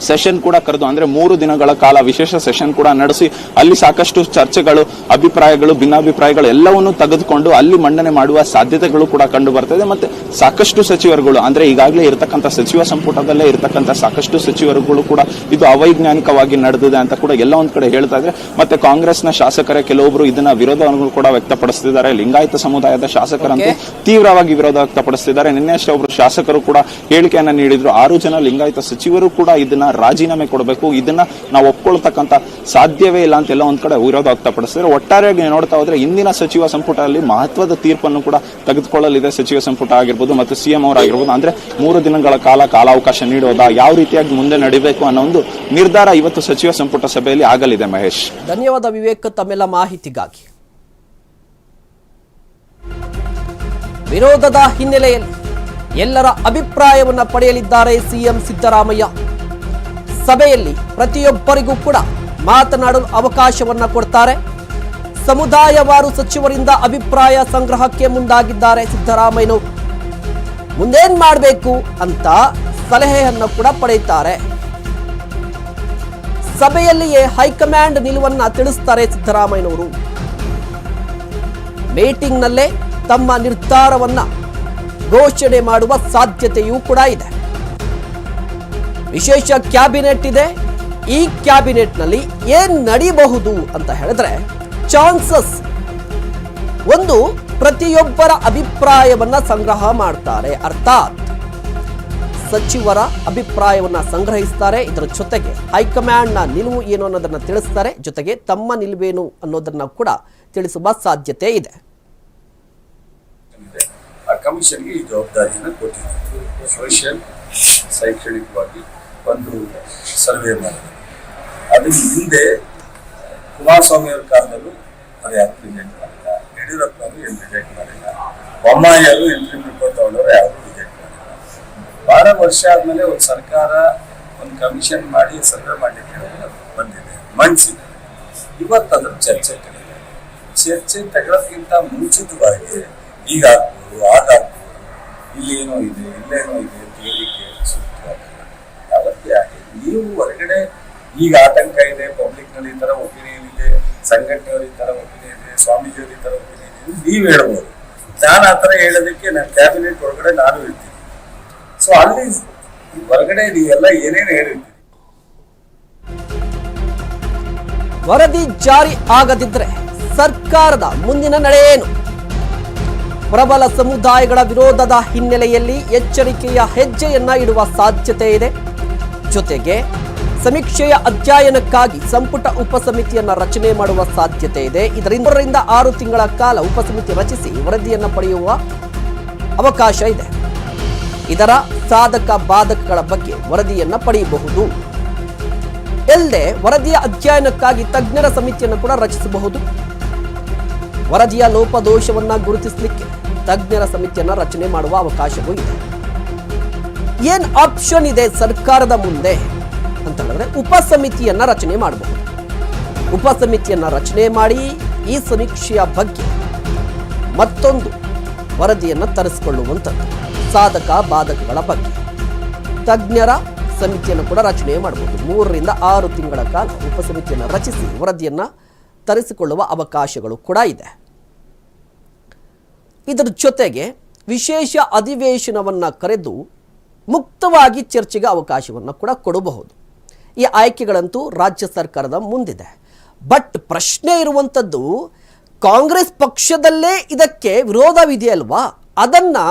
ಸೆಷನ್ ಕೂಡ ಕರೆದು ಅಂದ್ರೆ ಮೂರು ದಿನಗಳ ಕಾಲ ವಿಶೇಷ ಸೆಷನ್ ಕೂಡ ನಡೆಸಿ ಅಲ್ಲಿ ಸಾಕಷ್ಟು ಚರ್ಚೆಗಳು ಅಭಿಪ್ರಾಯಗಳು ಭಿನ್ನಾಭಿಪ್ರಾಯಗಳು ಎಲ್ಲವನ್ನು ತೆಗೆದುಕೊಂಡು ಅಲ್ಲಿ ಮಂಡನೆ ಮಾಡುವ ಸಾಧ್ಯತೆಗಳು ಕೂಡ ಕಂಡು ಬರ್ತದೆ. ಮತ್ತೆ ಸಾಕಷ್ಟು ಸಚಿವರುಗಳು ಅಂದ್ರೆ ಈಗಾಗಲೇ ಇರತಕ್ಕಂಥ ಸಚಿವ ಸಂಪುಟದಲ್ಲೇ ಇರತಕ್ಕಂಥ ಸಾಕಷ್ಟು ಸಚಿವರುಗಳು ಕೂಡ ಇದು ಅವೈಜ್ಞಾನಿಕವಾಗಿ ನಡೆದಿದೆ ಅಂತ ಕೂಡ ಎಲ್ಲ ಒಂದ್ ಕಡೆ ಹೇಳ್ತಾ ಇದ್ರೆ ಮತ್ತೆ ಕಾಂಗ್ರೆಸ್ನ ಶಾಸಕರೇ ಕೆಲವೊಬ್ರು ಇದನ್ನ ವಿರೋಧವನ್ನು ಕೂಡ ವ್ಯಕ್ತಪಡಿಸ್ತಿದ್ದಾರೆ. ಲಿಂಗಾಯತ ಸಮುದಾಯದ ಶಾಸಕರಂತೆ ತೀವ್ರವಾಗಿ ವಿರೋಧ ವ್ಯಕ್ತಪಡಿಸ್ತಿದ್ದಾರೆ. ನಿನ್ನೆ ಅಷ್ಟೇ ಒಬ್ರು ಶಾಸಕರು ಕೂಡ ಹೇಳಿಕೆಯನ್ನ ನೀಡಿದ್ರು. ಆರು ಜನ ಲಿಂಗಾಯತ ಸಚಿವರು ಕೂಡ ಇದನ್ನ ರಾಜೀನಾಮೆ ಕೊಡಬೇಕು, ಇದನ್ನ ನಾವು ಒಪ್ಕೊಳ್ತಕ್ಕಂತ ಸಾಧ್ಯವೇ ಇಲ್ಲ ಅಂತ ಎಲ್ಲ ಒಂದ್ ಕಡೆ ವಿರೋಧ ವ್ಯಕ್ತಪಡಿಸಿದ್ರೆ ಒಟ್ಟಾರೆಯಾಗಿ ನೋಡ್ತಾ ಹೋದ್ರೆ ಇಂದಿನ ಸಚಿವ ಸಂಪುಟದಲ್ಲಿ ಮಹತ್ವದ ತೀರ್ಪನ್ನು ಕೂಡ ತೆಗೆದುಕೊಳ್ಳಲಿದೆ. ಸಚಿವ ಸಂಪುಟ ಆಗಿರ್ಬೋದು ಮತ್ತು ಸಿಎಂ ಅವರಾಗಿರ್ಬೋದು ಅಂದ್ರೆ ಮೂರು ದಿನಗಳ ಕಾಲ ಕಾಲಾವಕಾಶ ನೀಡೋದಾ ಯಾವ ರೀತಿಯಾಗಿ ಮುಂದೆ ನಡಿಬೇಕು ಅನ್ನೋ ಒಂದು ನಿರ್ಧಾರ ಇವತ್ತು ಸಚಿವ ಸಂಪುಟ ಸಭೆಯಲ್ಲಿ ಆಗಲಿದೆ, ಮಹೇಶ್. ಧನ್ಯವಾದ ವಿವೇಕ್, ತಮ್ಮೆಲ್ಲ ಮಾಹಿತಿಗಾಗಿ. ವಿರೋಧದ ಹಿನ್ನೆಲೆಯಲ್ಲಿ ಎಲ್ಲರ ಅಭಿಪ್ರಾಯವನ್ನು ಪಡೆಯಲಿದ್ದಾರೆ ಸಿಎಂ ಸಿದ್ದರಾಮಯ್ಯ. ಸಭೆಯಲ್ಲಿ ಪ್ರತಿಯೊಬ್ಬರಿಗೂ ಕೂಡ ಮಾತನಾಡಲು ಅವಕಾಶವನ್ನ ಕೊಡ್ತಾರೆ. ಸಮುದಾಯವಾರು ಸಚಿವರಿಂದ ಅಭಿಪ್ರಾಯ ಸಂಗ್ರಹಕ್ಕೆ ಮುಂದಾಗಿದ್ದಾರೆ ಸಿದ್ದರಾಮಯ್ಯನವರು. ಮುಂದೇನ್ ಮಾಡಬೇಕು ಅಂತ ಸಲಹೆಯನ್ನು ಕೂಡ ಪಡೆಯುತ್ತಾರೆ. ಸಭೆಯಲ್ಲಿಯೇ ಹೈಕಮಾಂಡ್ ನಿಲುವನ್ನ ತಿಳಿಸ್ತಾರೆ ಸಿದ್ದರಾಮಯ್ಯನವರು. ಮೀಟಿಂಗ್ನಲ್ಲೇ ತಮ್ಮ ನಿರ್ಧಾರವನ್ನ ಘೋಷಣೆ ಮಾಡುವ ಸಾಧ್ಯತೆಯೂ ಕೂಡ ಇದೆ. ವಿಶೇಷ ಕ್ಯಾಬಿನೆಟ್ ಇದೆ. ಈ ಕ್ಯಾಬಿನೆಟ್ನಲ್ಲಿ ಏನ್ ನಡೀಬಹುದು ಅಂತ ಹೇಳಿದ್ರೆ ಚಾನ್ಸಸ್. ಒಂದು ಪ್ರತಿಯೊಬ್ಬರ ಅಭಿಪ್ರಾಯವನ್ನ ಸಂಗ್ರಹ ಮಾಡ್ತಾರೆ ಅರ್ಥಾತ್. ಸಚಿವರ ಅಭಿಪ್ರಾಯವನ್ನ ಸಂಗ್ರಹಿಸ್ತಾರೆ, ಇದರ ಜೊತೆಗೆ ಹೈಕಮಾಂಡ್ನ ನಿಲುವು ಏನು ಅನ್ನೋದನ್ನ ತಿಳಿಸ್ತಾರೆ, ಜೊತೆಗೆ ತಮ್ಮ ನಿಲುವೇನು ಅನ್ನೋದನ್ನ ಕೂಡ ತಿಳಿಸುವ ಸಾಧ್ಯತೆ ಇದೆ. ಕಮಿಷನ್ಗೆ ಈ ಜವಾಬ್ದಾರಿಯನ್ನು ಕೊಟ್ಟಿದ್ದಾರೆ. ಸೋಷಿಯಲ್ ಶೈಕ್ಷಣಿಕವಾಗಿ ಒಂದು ಸರ್ವೆ ಮಾಡಿದೆ. ಅದು ಹಿಂದೆ ಕುಮಾರಸ್ವಾಮಿ ಅವರ ಕಾಲದಲ್ಲೂ ಅದು ಯಾರು ರಿಜೆಕ್ಟ್ ಮಾಡಿಲ್ಲ. ಯಡಿಯೂರಪ್ಪ ಅವರು ಏನು ಮಾಡಿಲ್ಲ. ಬೊಮ್ಮಾಯಿ ಅವರು ಎಂಟ್ರಿ ರಿಪೋರ್ಟ್ ತಗೊಂಡವರು ಯಾರು ರಿಜೆಕ್ಟ್ ಮಾಡಿಲ್ಲ. ಬಹಳ ವರ್ಷ ಆದಮೇಲೆ ಒಂದು ಸರ್ಕಾರ ಒಂದು ಕಮಿಷನ್ ಮಾಡಿ ಸರ್ವೆ ಮಾಡಲಿಕ್ಕೆ ಬಂದಿದೆ. ಮಂಡಿಸಿದೆ ಇವತ್ತು ಅದರ ಚರ್ಚೆ ಕಡಿದೆ ಚರ್ಚೆ ತಗೊಳ್ಳೋದ್ಕಿಂತ ಮುಂಚಿತವಾಗಿ ಈಗ ಆಗ್ಬೋದು ಆಗಾಗ್ಬೋದು ಇಲ್ಲೇನೋ ಇದೆ ಇಲ್ಲೇನೋ ಇದೆ ನೀವು ಹೊರಗಡೆ ಈಗ ಆತಂಕ ಇದೆ ಪಬ್ಲಿಕ್ನಲ್ಲಿ ಈ ತರ ಒಪಿನಿಯನ್ ಇದೆ, ಸಂಘಟನೆಯವ್ರ ಈ ತರ ಒಪಿನಿಯನ್ ಇದೆ, ಸ್ವಾಮೀಜಿಯವ್ರ ಈ ತರ ಒಪಿನಿಯನ್ ಇದೆ ನೀವ್ ಹೇಳ್ಬೋದು. ನಾನು ಆತರ ಹೇಳೋದಕ್ಕೆ ನನ್ನ ಕ್ಯಾಬಿನೆಟ್ ಹೊರಗಡೆ ನಾನು ಇರ್ತೀನಿ. ಸೊ ಅಲ್ಲಿ ಹೊರಗಡೆ ನೀವೆಲ್ಲ ಏನೇನು ಹೇಳಿರ್ತೀನಿ ವರದಿ ಜಾರಿ ಆಗದಿದ್ರೆ ಸರ್ಕಾರದ ಮುಂದಿನ ನಡೆ ಏನು? ಪ್ರಬಲ ಸಮುದಾಯಗಳ ವಿರೋಧದ ಹಿನ್ನೆಲೆಯಲ್ಲಿ ಎಚ್ಚರಿಕೆಯ ಹೆಜ್ಜೆಯನ್ನ ಇಡುವ ಸಾಧ್ಯತೆ ಇದೆ. ಜೊತೆಗೆ ಸಮೀಕ್ಷೆಯ ಅಧ್ಯಯನಕ್ಕಾಗಿ ಸಂಪುಟ ಉಪಸಮಿತಿಯನ್ನು ರಚನೆ ಮಾಡುವ ಸಾಧ್ಯತೆ ಇದೆ. ಇದರಿಂದ ಆರು ತಿಂಗಳ ಕಾಲ ಉಪಸಮಿತಿ ರಚಿಸಿ ವರದಿಯನ್ನು ಪಡೆಯುವ ಅವಕಾಶ ಇದೆ. ಇದರ ಸಾಧಕ ಬಾಧಕಗಳ ಬಗ್ಗೆ ವರದಿಯನ್ನ ಪಡೆಯಬಹುದು. ಎಲ್ಲದೆ ವರದಿಯ ಅಧ್ಯಯನಕ್ಕಾಗಿ ತಜ್ಞರ ಸಮಿತಿಯನ್ನು ಕೂಡ ರಚಿಸಬಹುದು. ವರದಿಯ ಲೋಪದೋಷವನ್ನ ಗುರುತಿಸಲಿಕ್ಕೆ ತಜ್ಞರ ಸಮಿತಿಯನ್ನ ರಚನೆ ಮಾಡುವ ಅವಕಾಶವೂ ಇದೆ. ಏನ್ ಆಪ್ಷನ್ ಇದೆ ಸರ್ಕಾರದ ಮುಂದೆ ಅಂತ ಹೇಳಿದ್ರೆ ಉಪಸಮಿತಿಯನ್ನ ರಚನೆ ಮಾಡಬಹುದು ಉಪಸಮಿತಿಯನ್ನ ರಚನೆ ಮಾಡಿ ಈ ಸಮೀಕ್ಷೆಯ ಬಗ್ಗೆ ಮತ್ತೊಂದು ವರದಿಯನ್ನು ತರಿಸಿಕೊಳ್ಳುವಂಥದ್ದು, ಸಾಧಕ ಬಾಧಕಗಳ ಬಗ್ಗೆ. ತಜ್ಞರ ಸಮಿತಿಯನ್ನು ಕೂಡ ರಚನೆ ಮಾಡಬಹುದು ಮೂರರಿಂದ ಆರು ತಿಂಗಳ ಕಾಲ ಉಪ ಸಮಿತಿಯನ್ನು ರಚಿಸಿ ವರದಿಯನ್ನ ತರಿಸಿಕೊಳ್ಳುವ ಅವಕಾಶಗಳು ಕೂಡ ಇದೆ. ಇದರ ಜೊತೆಗೆ ವಿಶೇಷ ಅಧಿವೇಶನವನ್ನು ಕರೆದು ಮುಕ್ತವಾಗಿ ಚರ್ಚೆಗೆ ಅವಕಾಶವನ್ನು ಕೂಡ ಕೊಡಬಹುದು. ಈ ಆಯ್ಕೆಗಳಂತೂ ರಾಜ್ಯ ಸರ್ಕಾರದ ಮುಂದಿದೆ. ಬಟ್ ಪ್ರಶ್ನೆ ಇರುವಂಥದ್ದು ಕಾಂಗ್ರೆಸ್ ಪಕ್ಷದಲ್ಲೇ ಇದಕ್ಕೆ ವಿರೋಧವಿದೆಯಲ್ವಾ ಅದನ್ನು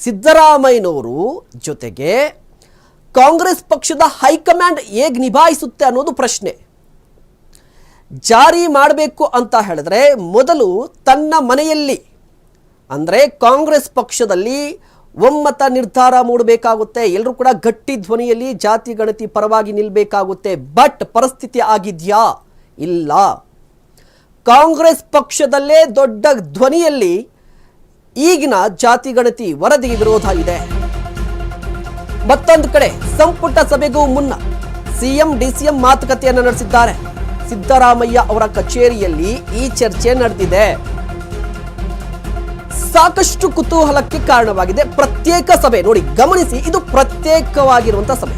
ಸಿದ್ದರಾಮಯ್ಯನವರು ಜೊತೆಗೆ ಕಾಂಗ್ರೆಸ್ ಪಕ್ಷದ ಹೈಕಮಾಂಡ್ ಹೇಗೆ ನಿಭಾಯಿಸುತ್ತೆ ಅನ್ನೋದು ಪ್ರಶ್ನೆ. ಜಾರಿ ಮಾಡಬೇಕು ಅಂತ ಹೇಳಿದ್ರೆ ಮೊದಲು ತನ್ನ ಮನೆಯಲ್ಲಿ, ಅಂದರೆ ಕಾಂಗ್ರೆಸ್ ಪಕ್ಷದಲ್ಲಿ ಒಮ್ಮತ ನಿರ್ಧಾರ ಮೂಡಬೇಕಾಗುತ್ತೆ. ಎಲ್ಲರೂ ಕೂಡ ಗಟ್ಟಿ ಧ್ವನಿಯಲ್ಲಿ ಜಾತಿ, ಗಣತಿ ಪರವಾಗಿ ನಿಲ್ಲಬೇಕಾಗುತ್ತೆ ಬಟ್ ಪರಿಸ್ಥಿತಿ ಆಗಿದೆಯಾ? ಇಲ್ಲ. ಕಾಂಗ್ರೆಸ್ ಪಕ್ಷದಲ್ಲೇ ದೊಡ್ಡ ಧ್ವನಿಯಲ್ಲಿ ಈಗಿನ ಜಾತಿ, ಗಣತಿ ವರದಿಗೆ ವಿರೋಧ ಇದೆ. ಮತ್ತೊಂದು ಕಡೆ ಸಂಪುಟ ಸಭೆಗೂ ಮುನ್ನ ಸಿಎಂ, ಡಿಸಿಎಂ ಮಾತುಕತೆಯನ್ನು ನಡೆಸಿದ್ದಾರೆ. ಸಿದ್ದರಾಮಯ್ಯ ಅವರ ಕಚೇರಿಯಲ್ಲಿ ಈ ಚರ್ಚೆ ನಡೆದಿದೆ. ಸಾಕಷ್ಟು ಕುತೂಹಲಕ್ಕೆ ಕಾರಣವಾಗಿದೆ. ಪ್ರತ್ಯೇಕ ಸಭೆ. ನೋಡಿ, ಗಮನಿಸಿ, ಇದು ಪ್ರತ್ಯೇಕವಾಗಿರುವಂತಹ ಸಭೆ.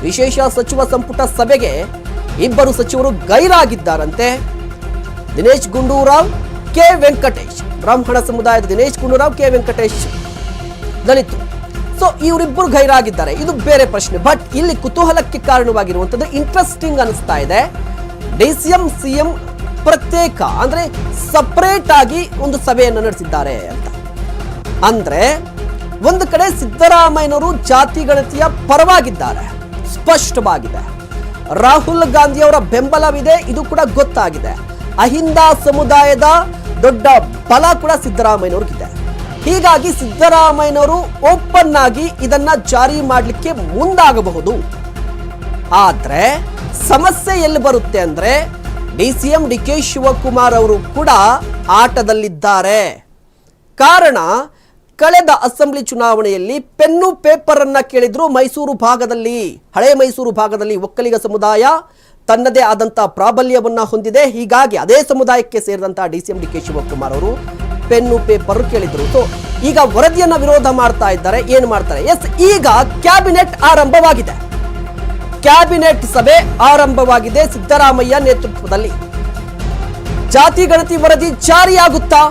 ವಿಶೇಷ ಸಚಿವ ಸಂಪುಟ ಸಭೆಗೆ ಇಬ್ಬರು ಸಚಿವರು ಗೈರಾಗಿದ್ದಾರಂತೆ. ದಿನೇಶ್ ಗುಂಡೂರಾವ್, ಕೆ. ವೆಂಕಟೇಶ್. ಬ್ರಾಹ್ಮಣ ಸಮುದಾಯದ ದಿನೇಶ್ ಗುಂಡೂರಾವ್, ಕೆ. ವೆಂಕಟೇಶ್ ದಲಿತು ಸೊ ಇವರಿಬ್ಬರು ಗೈರಾಗಿದ್ದಾರೆ. ಇದು ಬೇರೆ ಪ್ರಶ್ನೆ. ಬಟ್ ಇಲ್ಲಿ ಕುತೂಹಲಕ್ಕೆ ಕಾರಣವಾಗಿರುವಂತದ್ದು ಇಂಟ್ರೆಸ್ಟಿಂಗ್ ಅನಿಸ್ತಾ ಇದೆ. D C M C M ಪ್ರತ್ಯೇಕ, ಅಂದ್ರೆ ಸಪರೇಟ್ ಆಗಿ ಒಂದು ಸಭೆಯನ್ನು ನಡೆಸಿದ್ದಾರೆ ಅಂತ. ಅಂದ್ರೆ ಒಂದು ಕಡೆ ಸಿದ್ದರಾಮಯ್ಯನವರು ಜಾತಿ ಗಣತಿಯ ಪರವಾಗಿದ್ದಾರೆ, ಸ್ಪಷ್ಟವಾಗಿದೆ. ರಾಹುಲ್ ಗಾಂಧಿಯವರ ಬೆಂಬಲವಿದೆ, ಇದು ಕೂಡ ಗೊತ್ತಾಗಿದೆ. ಅಹಿಂದ ಸಮುದಾಯದ ದೊಡ್ಡ ಬಲ ಕೂಡ ಸಿದ್ದರಾಮಯ್ಯನವ್ರಿಗಿದೆ. ಹೀಗಾಗಿ ಸಿದ್ದರಾಮಯ್ಯನವರು ಓಪನ್ ಆಗಿ ಇದನ್ನ ಜಾರಿ ಮಾಡಲಿಕ್ಕೆ ಮುಂದಾಗಬಹುದು. ಆದ್ರೆ ಸಮಸ್ಯೆ ಎಲ್ಲಿ ಬರುತ್ತೆ ಅಂದ್ರೆ D C D K Shivakumar ಅವರು ಕೂಡ ಆಟದಲ್ಲಿದ್ದಾರೆ. ಕಾರಣ, ಕಳೆದ ಅಸೆಂಬ್ಲಿ ಚುನಾವಣೆಯಲ್ಲಿ ಪೆನ್ನು ಪೇಪರ್ ಅನ್ನ ಕೇಳಿದ್ರು ಮೈಸೂರು ಭಾಗದಲ್ಲಿ. ಹಳೆ ಮೈಸೂರು ಭಾಗದಲ್ಲಿ ಒಕ್ಕಲಿಗ ಸಮುದಾಯ ತನ್ನದೇ ಆದಂತಹ ಪ್ರಾಬಲ್ಯವನ್ನ ಹೊಂದಿದೆ. ಹೀಗಾಗಿ ಅದೇ ಸಮುದಾಯಕ್ಕೆ ಸೇರಿದಂತಹ D C D K Shivakumar ಅವರು ಪೆನ್ನು ಪೇಪರ್ ಕೇಳಿದ್ರು. ಸೊ ಈಗ ವರದಿಯನ್ನ ವಿರೋಧ ಮಾಡ್ತಾ ಇದ್ದಾರೆ. ಏನು ಮಾಡ್ತಾರೆ? ಎಸ್, ಈಗ ಕ್ಯಾಬಿನೆಟ್ ಆರಂಭವಾಗಿದೆ. ಕ್ಯಾಬಿನೆಟ್ ಸಭೆ ಆರಂಭವಾಗಿದೆ ಸಿದ್ದರಾಮಯ್ಯ ನೇತೃತ್ವದಲ್ಲಿ. ಜಾತಿ ಗಣತಿ ವರದಿ ಜಾರಿಯಾಗುತ್ತಾ?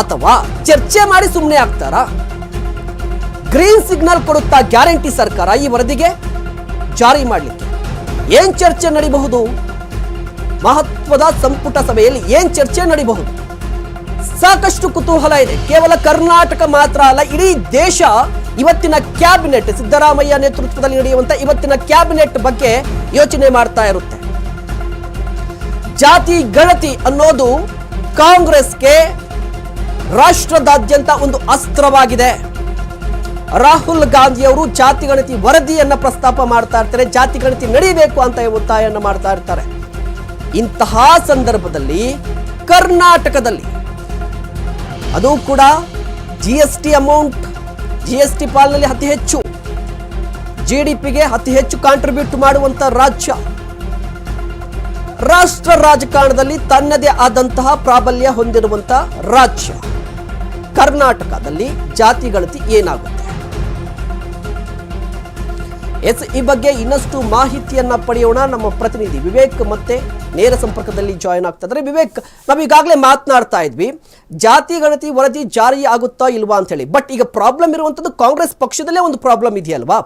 ಅಥವಾ ಚರ್ಚೆ ಮಾಡಿ ಸುಮ್ಮನೆ ಆಗ್ತಾರಾ? ಗ್ರೀನ್ ಸಿಗ್ನಲ್ ಕೊಡುತ್ತಾ ಗ್ಯಾರಂಟಿ ಸರ್ಕಾರ ಈ ವರದಿಗೆ? ಜಾರಿ ಮಾಡಲಿಕ್ಕೆ ಏನ್ ಚರ್ಚೆ ನಡೀಬಹುದು? ಮಹತ್ವದ ಸಂಪುಟ ಸಭೆಯಲ್ಲಿ ಏನ್ ಚರ್ಚೆ ನಡೀಬಹುದು? ಸಾಕಷ್ಟು ಕುತೂಹಲ ಇದೆ. ಕೇವಲ ಕರ್ನಾಟಕ ಮಾತ್ರ ಅಲ್ಲ, ಇಡೀ ದೇಶ ಇವತ್ತಿನ ಕ್ಯಾಬಿನೆಟ್ ಸಿದ್ದರಾಮಯ್ಯ ನೇತೃತ್ವದಲ್ಲಿ ನಡೆಯುವಂತ ಇವತ್ತಿನ ಕ್ಯಾಬಿನೆಟ್ ಬಗ್ಗೆ ಯೋಚನೆ ಮಾಡ್ತಾ ಇರುತ್ತೆ. ಜಾತಿ ಗಣತಿ ಅನ್ನೋದು ಕಾಂಗ್ರೆಸ್ಗೆ ರಾಷ್ಟ್ರದಾದ್ಯಂತ ಒಂದು ಅಸ್ತ್ರವಾಗಿದೆ. ರಾಹುಲ್ ಗಾಂಧಿ ಅವರು ಜಾತಿ ಗಣತಿ ವರದಿಯನ್ನ ಪ್ರಸ್ತಾಪ ಮಾಡ್ತಾ ಇರ್ತಾರೆ, ಜಾತಿ ಗಣತಿ ನಡೀಬೇಕು ಅಂತ ಒತ್ತಾಯವನ್ನು ಮಾಡ್ತಾ ಇರ್ತಾರೆ. ಇಂತಹ ಸಂದರ್ಭದಲ್ಲಿ ಕರ್ನಾಟಕದಲ್ಲಿ ಅದು ಕೂಡ G S T amount G S T ಪಾಲಿನಲ್ಲಿ ಅತಿ ಹೆಚ್ಚು ಜಿ ಡಿ ಪಿಗೆ ಅತಿ ಹೆಚ್ಚು ಕಾಂಟ್ರಿಬ್ಯೂಟ್ ಮಾಡುವಂತ ರಾಜ್ಯ. ರಾಷ್ಟ್ರ ರಾಜಕಾರಣದಲ್ಲಿ ತನ್ನದೇ ಆದಂತಹ ಪ್ರಾಬಲ್ಯ ಹೊಂದಿರುವಂತ ರಾಜ್ಯ. ಕರ್ನಾಟಕದಲ್ಲಿ ಜಾತಿ ಗಣತಿ ಏನಾಗುತ್ತೆ? ಎಸ್, ಈ ಬಗ್ಗೆ ಇನ್ನಷ್ಟು ಮಾಹಿತಿಯನ್ನ ಪಡೆಯೋಣ. ನಮ್ಮ ಪ್ರತಿನಿಧಿ ವಿವೇಕ್ ಮತ್ತೆ ನೇರ ಸಂಪರ್ಕದಲ್ಲಿ ಜಾಯಿನ್ ಆಗ್ತಾ ಇದ್ದಾರೆ. ವಿವೇಕ್, ನಾವು ಈಗಾಗಲೇ ಮಾತನಾಡ್ತಾ ಇದ್ವಿ. ಜಾತಿ, ಗಣತಿ, ವರದಿ ಜಾರಿ ಆಗುತ್ತಾ ಇಲ್ವಾ ಅಂತ ಹೇಳಿ. ಬಟ್ ಈಗ ಪ್ರಾಬ್ಲಮ್ ಇರುವಂತದ್ದು ಕಾಂಗ್ರೆಸ್ ಪಕ್ಷದಲ್ಲೇ ಒಂದು ಪ್ರಾಬ್ಲಮ್ ಇದೆಯಲ್ವಾ?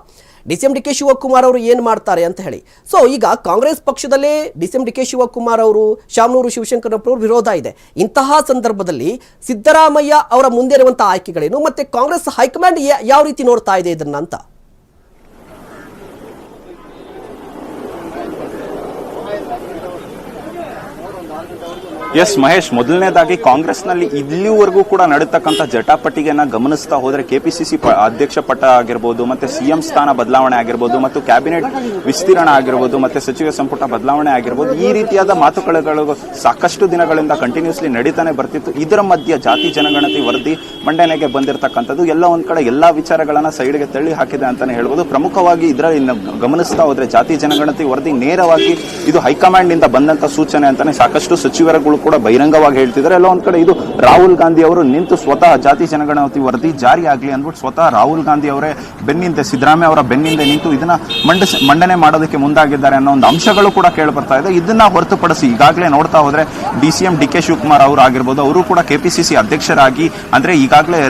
D C M D K Shivakumar ಅವರು ಏನು ಮಾಡ್ತಾರೆ ಅಂತ ಹೇಳಿ. ಸೊ ಈಗ Congress ಪಕ್ಷದಲ್ಲೇ D C M D K Shivakumar ಅವರು, ಶಾಮನೂರು ಶಿವಶಂಕರಪ್ಪ ಅವರು ವಿರೋಧ ಇದೆ. ಇಂತಹ ಸಂದರ್ಭದಲ್ಲಿ ಸಿದ್ದರಾಮಯ್ಯ ಅವರ ಮುಂದೆ ಇರುವಂತಹ ಆಯ್ಕೆಗಳೇನು? ಮತ್ತೆ ಕಾಂಗ್ರೆಸ್ ಹೈಕಮಾಂಡ್ ಯಾವ ರೀತಿ ನೋಡ್ತಾ ಇದೆ ಇದನ್ನ ಅಂತ? ಎಸ್ ಮಹೇಶ್, ಮೊದಲನೇದಾಗಿ ಕಾಂಗ್ರೆಸ್ನಲ್ಲಿ ಇಲ್ಲಿವರೆಗೂ ಕೂಡ ನಡೀತಕ್ಕಂಥ ಜಟಾಪಟಿಗೆನ ಗಮನಿಸ್ತಾ ಹೋದ್ರೆ ಕೆಪಿಸಿಸಿ ಅಧ್ಯಕ್ಷ ಪಟ್ಟ ಆಗಿರ್ಬೋದು, ಮತ್ತೆ ಸಿಎಂ ಸ್ಥಾನ ಬದಲಾವಣೆ ಆಗಿರ್ಬೋದು, ಮತ್ತು ಕ್ಯಾಬಿನೆಟ್ ವಿಸ್ತೀರ್ಣ ಆಗಿರ್ಬೋದು, ಮತ್ತೆ ಸಚಿವ ಸಂಪುಟ ಬದಲಾವಣೆ ಆಗಿರ್ಬೋದು, ಈ ರೀತಿಯಾದ ಮಾತುಕತೆಗಳು ಸಾಕಷ್ಟು ದಿನಗಳಿಂದ ಕಂಟಿನ್ಯೂಸ್ಲಿ ನಡೀತಾನೆ ಬರ್ತಿತ್ತು. ಇದರ ಮಧ್ಯೆ ಜಾತಿ ಜನಗಣತಿ ವರದಿ ಮಂಡನೆಗೆ ಬಂದಿರತಕ್ಕಂಥದ್ದು, ಎಲ್ಲ ಒಂದ್ ಕಡೆ ಎಲ್ಲಾ ವಿಚಾರಗಳನ್ನ ಸೈಡ್ಗೆ ತಳ್ಳಿ ಹಾಕಿದೆ ಅಂತಾನೆ ಹೇಳ್ಬೋದು. ಪ್ರಮುಖವಾಗಿ ಇದರಲ್ಲಿ ಗಮನಿಸ್ತಾ ಹೋದ್ರೆ ಜಾತಿ ಜನಗಣತಿ ವರದಿ ನೇರವಾಗಿ ಇದು ಹೈಕಮಾಂಡ್ ಇಂದ ಬಂದಂತ ಸೂಚನೆ ಅಂತಾನೆ ಸಾಕಷ್ಟು ಸಚಿವರುಗಳು ಕೂಡ ಬಹಿರಂಗವಾಗಿ ಹೇಳ್ತಿದ್ದಾರೆ. ಎಲ್ಲ ಒಂದ್ ಕಡೆ ಇದು ರಾಹುಲ್ ಗಾಂಧಿ ಅವರು ನಿಂತು ಸ್ವತಃ ಜಾತಿ ಜನಗಣತಿ ವರದಿ ಜಾರಿ ಆಗ್ಲಿ ಅಂದ್ಬಿಟ್ಟು ಸ್ವತಃ ರಾಹುಲ್ ಗಾಂಧಿ ಅವರೇ ಬೆನ್ನಿಂದ, ಸಿದ್ದರಾಮಯ್ಯ ಅವರ ಬೆನ್ನಿಂದ ನಿಂತು ಇದನ್ನ ಮಂಡನೆ ಮಾಡೋದಕ್ಕೆ ಮುಂದಾಗಿದ್ದಾರೆ ಅನ್ನೋ ಒಂದು ಅಂಶಗಳು ಕೂಡ ಕೇಳಿ ಬರ್ತಾ ಇದೆ. ಇದನ್ನ ಹೊರತುಪಡಿಸಿ ಈಗಾಗಲೇ ನೋಡ್ತಾ ಹೋದ್ರೆ D C M D K Shivakumar ಅವರು ಆಗಿರ್ಬೋದು, ಅವರು ಕೂಡ ಕೆಪಿಸಿಸಿ ಅಧ್ಯಕ್ಷರಾಗಿ, ಅಂದ್ರೆ ಈಗಾಗಲೇ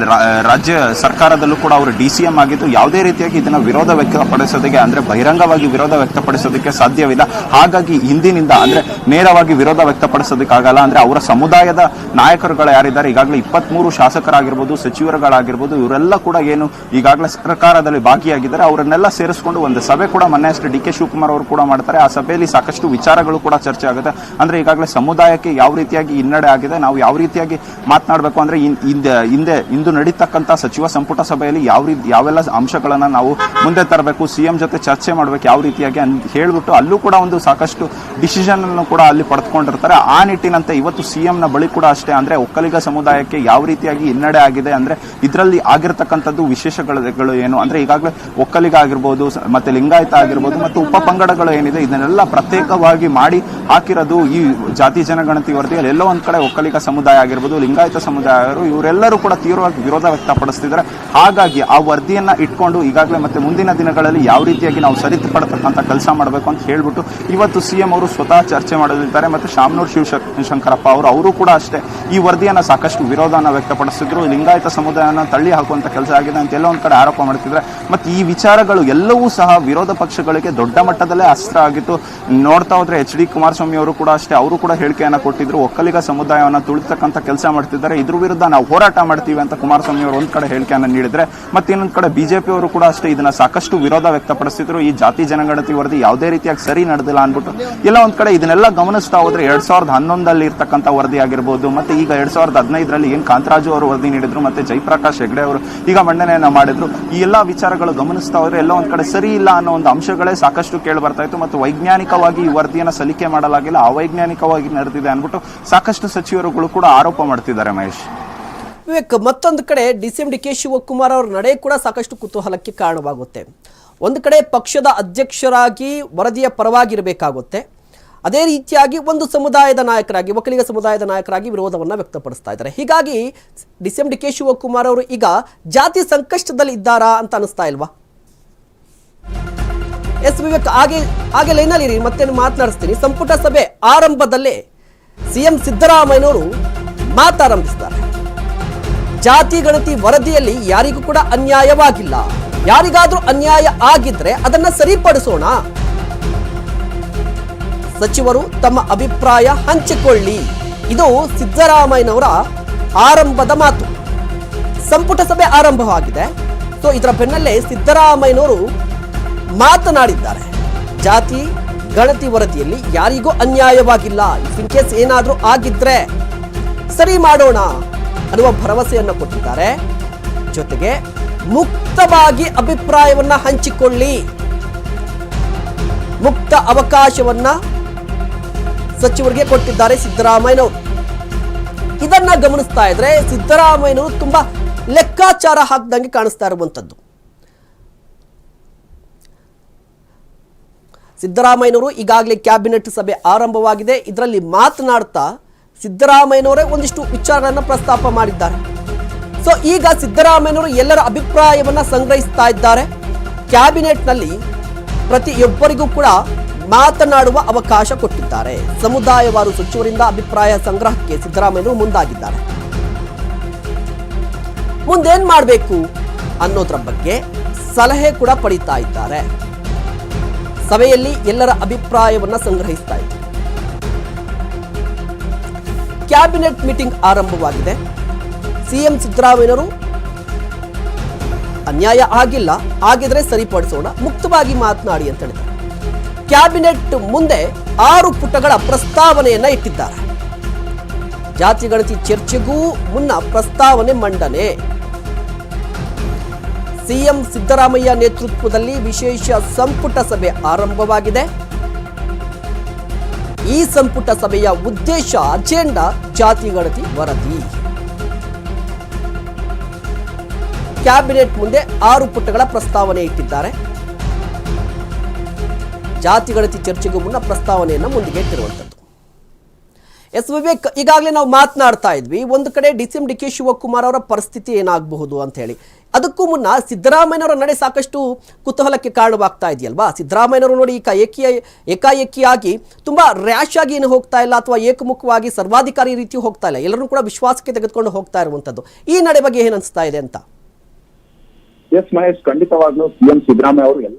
ರಾಜ್ಯ ಸರ್ಕಾರದಲ್ಲೂ ಕೂಡ ಅವರು ಡಿ ಸಿ ಎಂ ಆಗಿದ್ದು ಯಾವುದೇ ರೀತಿಯಾಗಿ ಇದನ್ನ ವಿರೋಧ ವ್ಯಕ್ತಪಡಿಸೋದಕ್ಕೆ, ಅಂದ್ರೆ ಬಹಿರಂಗವಾಗಿ ವಿರೋಧ ವ್ಯಕ್ತಪಡಿಸೋದಕ್ಕೆ ಸಾಧ್ಯವಿಲ್ಲ. ಹಾಗಾಗಿ ಹಿಂದಿನಿಂದ, ಅಂದ್ರೆ ನೇರವಾಗಿ ವಿರೋಧ ವ್ಯಕ್ತಪಡಿಸೋದಕ್ಕಾಗಲ್ಲ. ಅಂದ್ರೆ ಅವರ ಸಮುದಾಯದ ನಾಯಕರುಗಳು ಯಾರಿದ್ದಾರೆ? ಈಗಾಗಲೇ ಇಪ್ಪತ್ಮೂರು ಶಾಸಕರಾಗಿರ್ಬೋದು, ಸಚಿವರುಗಳಾಗಿರ್ಬೋದು, ಇವರೆಲ್ಲ ಕೂಡ ಏನು ಈಗಾಗಲೇ ಸರ್ಕಾರದಲ್ಲಿ ಭಾಗಿಯಾಗಿದ್ದಾರೆ. ಅವರನ್ನೆಲ್ಲ ಸೇರಿಸಿಕೊಂಡು ಒಂದು ಸಭೆ ಕೂಡ ಮೊನ್ನೆ ಅಷ್ಟೇ ಡಿ ಕೆ ಶಿವಕುಮಾರ್ ಅವರು ಕೂಡ ಮಾಡ್ತಾರೆ. ಆ ಸಭೆಯಲ್ಲಿ ಸಾಕಷ್ಟು ವಿಚಾರಗಳು ಕೂಡ ಚರ್ಚೆ ಆಗುತ್ತೆ. ಅಂದ್ರೆ ಈಗಾಗಲೇ ಸಮುದಾಯಕ್ಕೆ ಯಾವ ರೀತಿಯಾಗಿ ಹಿನ್ನಡೆ ಆಗಿದೆ, ನಾವು ಯಾವ ರೀತಿಯಾಗಿ ಮಾತನಾಡಬೇಕು ಅಂದ್ರೆ ಹಿಂದೆ ಹಿಂದೆ, ಇಂದು ನಡೀತಕ್ಕಂಥ ಸಚಿವ ಸಂಪುಟ ಸಭೆಯಲ್ಲಿ ಯಾವ ರೀತಿ ಯಾವೆಲ್ಲ ಅಂಶಗಳನ್ನ ನಾವು ಮುಂದೆ ತರಬೇಕು, ಸಿಎಂ ಜೊತೆ ಚರ್ಚೆ ಮಾಡಬೇಕು, ಯಾವ ರೀತಿಯಾಗಿ ಹೇಳ್ಬಿಟ್ಟು ಅಲ್ಲೂ ಕೂಡ ಒಂದು ಸಾಕಷ್ಟು ಡಿಸಿಷನ್ ಅನ್ನು ಕೂಡ ಅಲ್ಲಿ ಪಡೆದುಕೊಂಡಿರ್ತಾರೆ. ಆ ನಿಟ್ಟಿನಂತೆ ಮತ್ತೆ ಇವತ್ತು ಸಿಎಂ ನ ಬಳಿ ಕೂಡ ಅಷ್ಟೇ. ಅಂದ್ರೆ ಒಕ್ಕಲಿಗ ಸಮುದಾಯಕ್ಕೆ ಯಾವ ರೀತಿಯಾಗಿ ಹಿನ್ನಡೆ ಆಗಿದೆ ಅಂದ್ರೆ ಇದರಲ್ಲಿ ಆಗಿರತಕ್ಕಂಥದ್ದು ವಿಶೇಷಗಳು ಏನು? ಅಂದ್ರೆ ಈಗಾಗಲೇ ಒಕ್ಕಲಿಗ ಆಗಿರ್ಬೋದು ಸ- ಮತ್ತೆ ಲಿಂಗಾಯತ ಆಗಿರ್ಬೋದು ಮತ್ತು ಉಪ ಪಂಗಡಗಳು ಏನಿದೆ ಇದನ್ನೆಲ್ಲ ಪ್ರತ್ಯೇಕವಾಗಿ ಮಾಡಿ ಹಾಕಿರೋದು ಈ ಜಾತಿ ಜನಗಣತಿ ವರದಿಯಲ್ಲಿ. ಎಲ್ಲೋ ಒಂದ್ ಕಡೆ ಒಕ್ಕಲಿಗ ಸಮುದಾಯ ಆಗಿರ್ಬೋದು ಲಿಂಗಾಯತ ಸಮುದಾಯ ಆಗಿರ್ಬೋದು, ಇವರೆಲ್ಲರೂ ಕೂಡ ತೀವ್ರವಾಗಿ ವಿರೋಧ ವ್ಯಕ್ತಪಡಿಸ್ತಿದ್ದಾರೆ. ಹಾಗಾಗಿ ಆ ವರದಿಯನ್ನ ಇಟ್ಕೊಂಡು ಈಗಾಗಲೇ ಮತ್ತೆ ಮುಂದಿನ ದಿನಗಳಲ್ಲಿ ಯಾವ ರೀತಿಯಾಗಿ ನಾವು ಸರಿಪಡತಕ್ಕಂಥ ಕೆಲಸ ಮಾಡಬೇಕು ಅಂತ ಹೇಳ್ಬಿಟ್ಟು ಇವತ್ತು ಸಿಎಂ ಅವರು ಸ್ವತಃ ಚರ್ಚೆ ಮಾಡಲಿದ್ದಾರೆ. ಮತ್ತೆ ಶಾಮನೂರ್ ಶಿವ ಶಂಕರಪ್ಪ ಅವರು ಅವರು ಕೂಡ ಅಷ್ಟೇ. ಈ ವರದಿಯನ್ನು ಸಾಕಷ್ಟು ವಿರೋಧನ ವ್ಯಕ್ತಪಡಿಸಿದ್ರು. ಲಿಂಗಾಯತ ಸಮುದಾಯನ ತಳ್ಳಿ ಹಾಕುವಂಥ ಕೆಲಸ ಆಗಿದೆ ಅಂತ ಎಲ್ಲೋ ಒಂದು ಕಡೆ ಆರೋಪ ಮಾಡ್ತಿದ್ರೆ. ಮತ್ತೆ ಈ ವಿಚಾರಗಳು ಎಲ್ಲವೂ ಸಹ ವಿರೋಧ ಪಕ್ಷಗಳಿಗೆ ದೊಡ್ಡ ಮಟ್ಟದಲ್ಲೇ ಅಸ್ತ್ರ ಆಗಿತ್ತು ನೋಡ್ತಾ ಹೋದ್ರೆ ಎಚ್ ಡಿ ಕುಮಾರಸ್ವಾಮಿ ಅವರು ಕೂಡ ಅಷ್ಟೇ, ಅವರು ಕೂಡ ಹೇಳಿಕೆಯನ್ನ ಕೊಟ್ಟಿದ್ರು. ಒಕ್ಕಲಿಗ ಸಮುದಾಯವನ್ನು ತುಳಿತಕ್ಕಂಥ ಕೆಲಸ ಮಾಡ್ತಿದ್ದಾರೆ. ಇದ್ರ ವಿರುದ್ಧ ನಾವು ಹೋರಾಟ ಮಾಡ್ತೀವಿ ಅಂತ ಕುಮಾರಸ್ವಾಮಿ ಅವರು ಒಂದು ಕಡೆ ಹೇಳಿಕೆಯನ್ನ ನೀಡಿದ್ರೆ, ಮತ್ತೆ ಇನ್ನೊಂದು ಕಡೆ ಬಿಜೆಪಿ ಅವರು ಕೂಡ ಅಷ್ಟೇ ಇದನ್ನ ಸಾಕಷ್ಟು ವಿರೋಧ ವ್ಯಕ್ತಪಡಿಸಿದ್ರು. ಈ ಜಾತಿ ಜನಗಣತಿ ವರದಿ ಯಾವುದೇ ರೀತಿಯಾಗಿ ಸರಿ ನಡೆದಿಲ್ಲ ಅಂದ್ಬಿಟ್ಟು, ಎಲ್ಲ ಒಂದ್ ಕಡೆ ಇದನ್ನೆಲ್ಲ ಗಮನಿಸ್ತಾ ಹೋದ್ರೆ ಎರಡ್ ಸಾವಿರದ ಹನ್ನೊಂದಲ್ಲಿ ಇರ್ತಕ್ಕಂಥ ವರದಿ ಆಗಿರ್ಬೋದು, ಮತ್ತೆ ಈಗ ಎರಡ್ ಸಾವಿರದ ಹದಿನೈದರಲ್ಲಿ ಏನ್ ಕಾಂತರಾಜು ಅವರು ವರದಿ ನೀಡಿದ್ರು, ಮತ್ತೆ ಜಯಪ್ರಕಾಶ್ ಹೆಗ್ಡೆ ಅವರು ಈಗ ಮಂಡನೆಯನ್ನ ಮಾಡಿದ್ರು, ಈ ಎಲ್ಲಾ ವಿಚಾರಗಳು ಗಮನಿಸ್ತಾ ಹೋದ್ರೆ ಎಲ್ಲ ಒಂದ್ ಕಡೆ ಸರಿ ಇಲ್ಲ ಅನ್ನೋ ಒಂದು ಅಂಶಗಳೇ ಸಾಕಷ್ಟು ಕೇಳಿ ಬರ್ತಾ ಇತ್ತು, ಮತ್ತು ವೈಜ್ಞಾನಿಕವಾಗಿ ಈ ವರದಿಯನ್ನ ಸಲಿಕೆ ಮಾಡಲಾಗಿಲ್ಲ, ಅವೈಜ್ಞಾನಿಕವಾಗಿ ನಡೆದಿದೆ ಅಂದ್ಬಿಟ್ಟು ಸಾಕಷ್ಟು ಸಚಿವರುಗಳು ಕೂಡ ಆರೋಪ ಮಾಡ್ತಿದ್ದಾರೆ ಮಹೇಶ್. ವಿವೇಕ್, ಮತ್ತೊಂದು ಕಡೆ D C M D K Shivakumar ಅವರ ನಡೆ ಕೂಡ ಸಾಕಷ್ಟು ಕುತೂಹಲಕ್ಕೆ ಕಾರಣವಾಗುತ್ತೆ. ಒಂದು ಕಡೆ ಪಕ್ಷದ ಅಧ್ಯಕ್ಷರಾಗಿ ವರದಿಯ ಪರವಾಗಿರಬೇಕಾಗುತ್ತೆ ಅದೇ ರೀತಿಯಾಗಿ ಒಂದು ಸಮುದಾಯದ ನಾಯಕರಾಗಿ, ಒಕ್ಕಲಿಗ ಸಮುದಾಯದ ನಾಯಕರಾಗಿ ವಿರೋಧವನ್ನು ವ್ಯಕ್ತಪಡಿಸ್ತಾ ಇದ್ದಾರೆ. ಹೀಗಾಗಿ D C M D K Shivakumar ಅವರು ಈಗ ಜಾತಿ ಸಂಕಷ್ಟದಲ್ಲಿ ಇದ್ದಾರಾ ಅಂತ ಅನಿಸ್ತಾ ಇಲ್ವಾ? ಎಸ್ ವಿವೇಕ್, ಹಾಗೆ ಹಾಗೆ ಲೈನಲ್ಲಿ ಮತ್ತೆ ಮಾತನಾಡಿಸ್ತೀನಿ. ಸಂಪುಟ ಸಭೆ ಆರಂಭದಲ್ಲೇ ಸಿಎಂ ಸಿದ್ದರಾಮಯ್ಯನವರು ಮಾತಾರಂಭಿಸಿದ್ದಾರೆ ಜಾತಿ ಗಣತಿ ವರದಿಯಲ್ಲಿ ಯಾರಿಗೂ ಕೂಡ ಅನ್ಯಾಯವಾಗಿಲ್ಲ. ಯಾರಿಗಾದ್ರೂ ಅನ್ಯಾಯ ಆಗಿದ್ರೆ ಅದನ್ನ ಸರಿಪಡಿಸೋಣ. ಸಚಿವರು ತಮ್ಮ ಅಭಿಪ್ರಾಯ ಹಂಚಿಕೊಳ್ಳಿ. ಇದು ಸಿದ್ದರಾಮಯ್ಯನವರ ಆರಂಭದ ಮಾತು. ಸಂಪುಟ ಸಭೆ ಆರಂಭವಾಗಿದೆ ಸೊ ಇದರ ಬೆನ್ನಲ್ಲೇ ಸಿದ್ದರಾಮಯ್ಯನವರು ಮಾತನಾಡಿದ್ದಾರೆ. ಜಾತಿ, ಗಣತಿ ವರದಿಯಲ್ಲಿ ಯಾರಿಗೂ ಅನ್ಯಾಯವಾಗಿಲ್ಲ. ಇನ್ ಕೇಸ್ ಏನಾದರೂ ಆಗಿದ್ರೆ ಸರಿ ಮಾಡೋಣ ಅನ್ನುವ ಭರವಸೆಯನ್ನು ಕೊಟ್ಟಿದ್ದಾರೆ. ಜೊತೆಗೆ ಮುಕ್ತವಾಗಿ ಅಭಿಪ್ರಾಯವನ್ನ ಹಂಚಿಕೊಳ್ಳಿ. ಮುಕ್ತ ಅವಕಾಶವನ್ನ ಸಚಿವರಿಗೆ ಕೊಟ್ಟಿದ್ದಾರೆ ಸಿದ್ದರಾಮಯ್ಯನವರು. ಇದನ್ನ ಗಮನಿಸ್ತಾ ಇದ್ರೆ ಸಿದ್ದರಾಮಯ್ಯನವರು ತುಂಬಾ ಲೆಕ್ಕಾಚಾರ ಹಾಕ್ದಂಗೆ ಕಾಣಿಸ್ತಾ ಇರುವಂತದ್ದು. ಸಿದ್ದರಾಮಯ್ಯನವರು ಈಗಾಗಲೇ ಕ್ಯಾಬಿನೆಟ್ ಸಭೆ ಆರಂಭವಾಗಿದೆ. ಇದರಲ್ಲಿ ಮಾತನಾಡ್ತಾ ಸಿದ್ದರಾಮಯ್ಯನವರೇ ಒಂದಿಷ್ಟು ವಿಚಾರಗಳನ್ನು ಪ್ರಸ್ತಾಪ ಮಾಡಿದ್ದಾರೆ. ಸೊ ಈಗ ಸಿದ್ದರಾಮಯ್ಯನವರು ಎಲ್ಲರ ಅಭಿಪ್ರಾಯವನ್ನ ಸಂಗ್ರಹಿಸ್ತಾ ಇದ್ದಾರೆ. ಕ್ಯಾಬಿನೆಟ್ನಲ್ಲಿ ಪ್ರತಿಯೊಬ್ಬರಿಗೂ ಕೂಡ ಮಾತನಾಡುವ ಅವಕಾಶ ಕೊಟ್ಟಿದ್ದಾರೆ. ಸಮುದಾಯವಾರು ಸಚಿವರಿಂದ ಅಭಿಪ್ರಾಯ ಸಂಗ್ರಹಕ್ಕೆ ಸಿದ್ದರಾಮಯ್ಯರು ಮುಂದಾಗಿದ್ದಾರೆ. ಮುಂದೇನ್ ಮಾಡಬೇಕು ಅನ್ನೋದ್ರ ಬಗ್ಗೆ ಸಲಹೆ ಕೂಡ ಪಡಿತಾ ಇದ್ದಾರೆ. ಸಭೆಯಲ್ಲಿ ಎಲ್ಲರ ಅಭಿಪ್ರಾಯವನ್ನ ಸಂಗ್ರಹಿಸ್ತಾ ಇದ್ದಾರೆ ಕ್ಯಾಬಿನೆಟ್ ಮೀಟಿಂಗ್ ಆರಂಭವಾಗಿದೆ. ಸಿಎಂ ಸಿದ್ದರಾಮಯ್ಯರು ಅನ್ಯಾಯ ಆಗಿಲ್ಲ, ಆಗಿದ್ರೆ ಸರಿಪಡಿಸೋಣ, ಮುಕ್ತವಾಗಿ ಮಾತನಾಡಿ ಅಂತ ಹೇಳಿದ್ದಾರೆ. ಕ್ಯಾಬಿನೆಟ್ ಮುಂದೆ ಆರು ಪುಟಗಳ ಪ್ರಸ್ತಾವನೆಯನ್ನ ಇಟ್ಟಿದ್ದಾರೆ. ಜಾತಿ ಗಣತಿ ಚರ್ಚೆಗೂ ಮುನ್ನ ಪ್ರಸ್ತಾವನೆ ಮಂಡನೆ. ಸಿಎಂ ಸಿದ್ದರಾಮಯ್ಯ ನೇತೃತ್ವದಲ್ಲಿ ವಿಶೇಷ ಸಂಪುಟ ಸಭೆ ಆರಂಭವಾಗಿದೆ. ಈ ಸಂಪುಟ ಸಭೆಯ ಉದ್ದೇಶ ಅಜೆಂಡಾ ಜಾತಿ ಗಣತಿ ವರದಿ. ಕ್ಯಾಬಿನೆಟ್ ಮುಂದೆ ಆರು ಪುಟಗಳ ಪ್ರಸ್ತಾವನೆ ಇಟ್ಟಿದ್ದಾರೆ. ಜಾತಿ ಗಣತಿ ಚರ್ಚೆಗೂ ಮುನ್ನ ಪ್ರಸ್ತಾವನೆಯನ್ನು ಮುಂದಿಗೆ ಇಟ್ಟಿರುವಂಥದ್ದು ಎಸ್ ವಿವೇಕ್, ಈಗಾಗಲೇ ನಾವು ಮಾತನಾಡ್ತಾ ಇದ್ವಿ, ಒಂದು ಕಡೆ D C M D K Shivakumar ಅವರ ಪರಿಸ್ಥಿತಿ ಏನಾಗಬಹುದು ಅಂತ ಹೇಳಿ. ಅದಕ್ಕೂ ಮುನ್ನ ಸಿದ್ದರಾಮಯ್ಯನವರ ನಡೆ ಸಾಕಷ್ಟು ಕುತೂಹಲಕ್ಕೆ ಕಾರಣವಾಗ್ತಾ ಇದೆಯಲ್ವಾ? ಸಿದ್ದರಾಮಯ್ಯನವರು ನೋಡಿ ಈಗ ಏಕಿ, ಏಕಾಏಕಿಯಾಗಿ ತುಂಬ ರ್ಯಾಶ್ ಆಗಿ ಏನು ಹೋಗ್ತಾ ಇಲ್ಲ, ಅಥವಾ ಏಕಮುಖವಾಗಿ ಸರ್ವಾಧಿಕಾರಿ ರೀತಿ ಹೋಗ್ತಾ ಇಲ್ಲ. ಎಲ್ಲರೂ ಕೂಡ ವಿಶ್ವಾಸಕ್ಕೆ ತೆಗೆದುಕೊಂಡು ಹೋಗ್ತಾ ಇರುವಂಥದ್ದು. ಈ ನಡೆ ಬಗ್ಗೆ ಏನು ಅನಿಸ್ತಾ ಇದೆ ಅಂತ? ಎಸ್ ಮಹೇಶ್, ಖಂಡಿತವಾಗ್ಲೂ ಸಿಎಂ ಸಿದ್ದರಾಮಯ್ಯ ಅವರು ಎಲ್ಲ